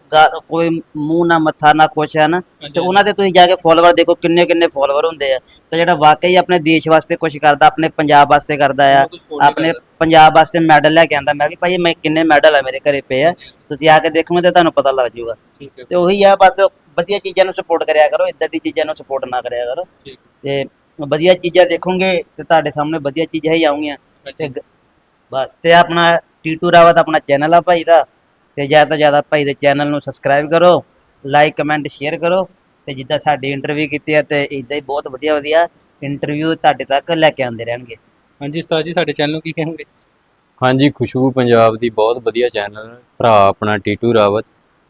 ਕੋਈ ਮੂੰਹ ਨਾ ਮੱਥਾ ਨਾ ਕੁਛ ਹੈ ਨਾ ਤੇ ਉਹਨਾਂ ਦੇ ਤੁਸੀਂ ਜਾ ਕੇ ਫੋਲੋਵਰ ਦੇਖੋ ਕਿੰਨੇ ਕਿੰਨੇ ਫੋਲੋਵਰ ਹੁੰਦੇ ਆ। ਤੇ ਜਿਹੜਾ ਵਾਕਈ ਆਪਣੇ ਦੇਸ਼ ਵਾਸਤੇ ਕੁਛ ਕਰਦਾ ਆਪਣੇ ਪੰਜਾਬ ਵਾਸਤੇ ਕਰਦਾ ਆ ਆਪਣੇ ਪੰਜਾਬ ਵਾਸਤੇ ਮੈਡਲ ਲੈ ਕੇ ਆਂਦਾ। ਮੈਂ ਵੀ ਭਾਈ ਮੈਂ ਕਿੰਨੇ ਮੈਡਲ ਆ ਮੇਰੇ ਘਰੇ ਪਏ ਆ। ਤੁਸੀਂ ਆ ਕੇ ਦੇਖੋਗੇ ਤੇ ਤੁਹਾਨੂੰ ਪਤਾ ਲੱਗ ਜਾਊਗਾ। ਹੈ। ਤੇ ਉਹੀ ਆ ਬਸ ਵਧੀਆ ਚੀਜ਼ਾਂ ਨੂੰ ਸਪੋਰਟ ਕਰਿਆ ਕਰੋ ਇਦਾਂ ਦੀ ਚੀਜ਼ਾਂ ਨੂੰ ਸਪੋਰਟ ਨਾ ਕਰਿਆ ਕਰੋ। ਤੇ ਵਧੀਆ ਚੀਜ਼ਾਂ ਦੇਖੋਗੇ ਤੇ ਤੁਹਾਡੇ ਸਾਹਮਣੇ ਵਧੀਆ ਚੀਜ਼ਾਂ ਹੀ ਆਉਣਗੀਆਂ। ਤੇ ਬਸ ਤੇ ਆਪਣਾ ਟੀਟੂ ਰਾਵਤ ਆਪਣਾ ਚੈਨਲ ਆ ਭਾਈ ਦਾ। ਤੇ ਜ਼ਿਆਦਾ ਤੋਂ ਜ਼ਿਆਦਾ ਭਾਈ ਦੇ ਚੈਨਲ ਨੂੰ ਸਬਸਕ੍ਰਾਈਬ ਕਰੋ ਲਾਈਕ ਕਮੈਂਟ ਸ਼ੇਅਰ ਕਰੋ। ਤੇ ਜਿੱਦਾਂ ਸਾਡੀ ਇੰਟਰਵਿਊ ਕੀਤੀ ਆ ਤੇ ਇਦਾਂ ਹੀ ਬਹੁਤ ਵਧੀਆ ਵਧੀਆ ਇੰਟਰਵਿਊ ਤੁਹਾਡੇ ਤੱਕ ਲੈ ਕੇ ਆਉਂਦੇ ਰਹਿਣਗੇ। ਹਾਂਜੀ ਉਸਤਾਦ ਜੀ ਸਾਡੇ ਚੈਨਲ ਨੂੰ ਕੀ ਕਹਿਣਗੇ ਹਾਂਜੀ ਖੁਸ਼ਬੂ ਪੰਜਾਬ ਦੀ ਬਹੁਤ ਵਧੀਆ ਚੈਨਲ ਭਰਾ ਆਪਣਾ ਟੀਟੂ ਰਾਵਤ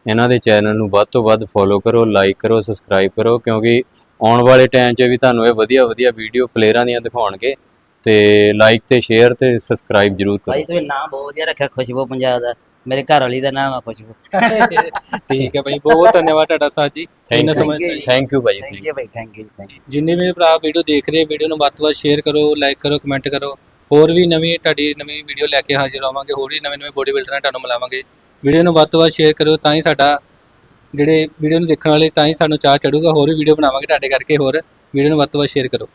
ਇਹਨਾਂ ਦੇ ਚੈਨਲ ਨੂੰ ਵੱਧ ਤੋਂ ਵੱਧ ਫੋਲੋ ਕਰੋ ਲਾਈਕ ਕਰੋ ਸਬਸਕ੍ਰਾਈਬ ਕਰੋ ਕਿਉਂਕਿ ਆਉਣ ਵਾਲੇ ਟਾਈਮ 'ਚ ਵੀ ਤੁਹਾਨੂੰ ਇਹ ਵਧੀਆ ਵਧੀਆ ਵੀਡੀਓ ਪਲੇਅਰਾਂ ਦੀਆਂ ਦਿਖਾਉਣਗੇ। ਤੇ ਲਾਈਕ ਤੇ ਸ਼ੇਅਰ ਤੇ ਸਬਸਕ੍ਰਾਈਬ ਜਰੂਰ ਕਰੋ। ਭਾਈ ਤੁਸੀਂ ਨਾਮ ਬਹੁਤ ਵਧੀਆ ਰੱਖਿਆ ਖੁਸ਼ਬੂ ਪੰਜਾਬ ਦਾ। ਮੇਰੇ ਘਰ ਵਾਲੀ ਦਾ ਨਾਮ ਆ ਖੁਸ਼ਬੂ। ਠੀਕ ਹੈ ਭਾਈ ਬਹੁਤ ਧੰਨਵਾਦ ਤੁਹਾਡਾ ਉਸਤਾਦ ਜੀ। ਇੰਨਾ ਥੈਂਕ ਸਮਾਂ you. ਥੈਂਕ ਯੂ ਭਾਈ ਥੈਂਕ ਯੂ ਭਾਈ ਥੈਂਕ ਯੂ ਥੈਂਕ ਯੂ ਜਿੰਨੇ ਵੀ ਭਰਾ ਵੀਡੀਓ ਦੇਖ ਰਹੇ ਵੀਡੀਓ ਨੂੰ ਵੱਧ ਤੋਂ ਵੱਧ ਸ਼ੇਅਰ ਕਰੋ ਲਾਈਕ ਕਰੋ ਕਮੈਂਟ ਕਰੋ। ਹੋਰ ਵੀ ਨਵੀਂ ਤੁਹਾਡੀ ਨਵੀਂ ਵੀਡੀਓ ਲੈ ਕੇ ਹਾਜ਼ਰ ਹੋਵਾਂਗੇ ਹੋਰ ਵੀ ਨਵੇਂ ਨਵੇਂ ਬੋਡੀ ਬਿਲਡਰਾਂ ਤੁਹਾਨੂੰ ਮਿਲਾਵਾਂਗੇ। ਵੀਡੀਓ ਨੂੰ ਵੱਧ ਤੋਂ ਵੱਧ ਸ਼ੇਅਰ ਕਰੋ ਤਾਂ ਹੀ ਸਾਡਾ ਜਿਹੜੇ ਵੀਡੀਓ ਨੂੰ ਦੇਖਣ ਵਾਲੇ ਤਾਂ ਹੀ ਸਾਨੂੰ ਚਾਹ ਚੜੂਗਾ। ਹੋਰ ਵੀ ਵੀਡੀਓ ਬਣਾਵਾਂਗੇ ਤੁਹਾਡੇ ਕਰਕੇ ਹੋਰ ਵੀਡੀਓ ਨੂੰ ਵੱਧ ਤੋਂ ਵੱਧ ਸ਼ੇਅਰ ਕਰੋ।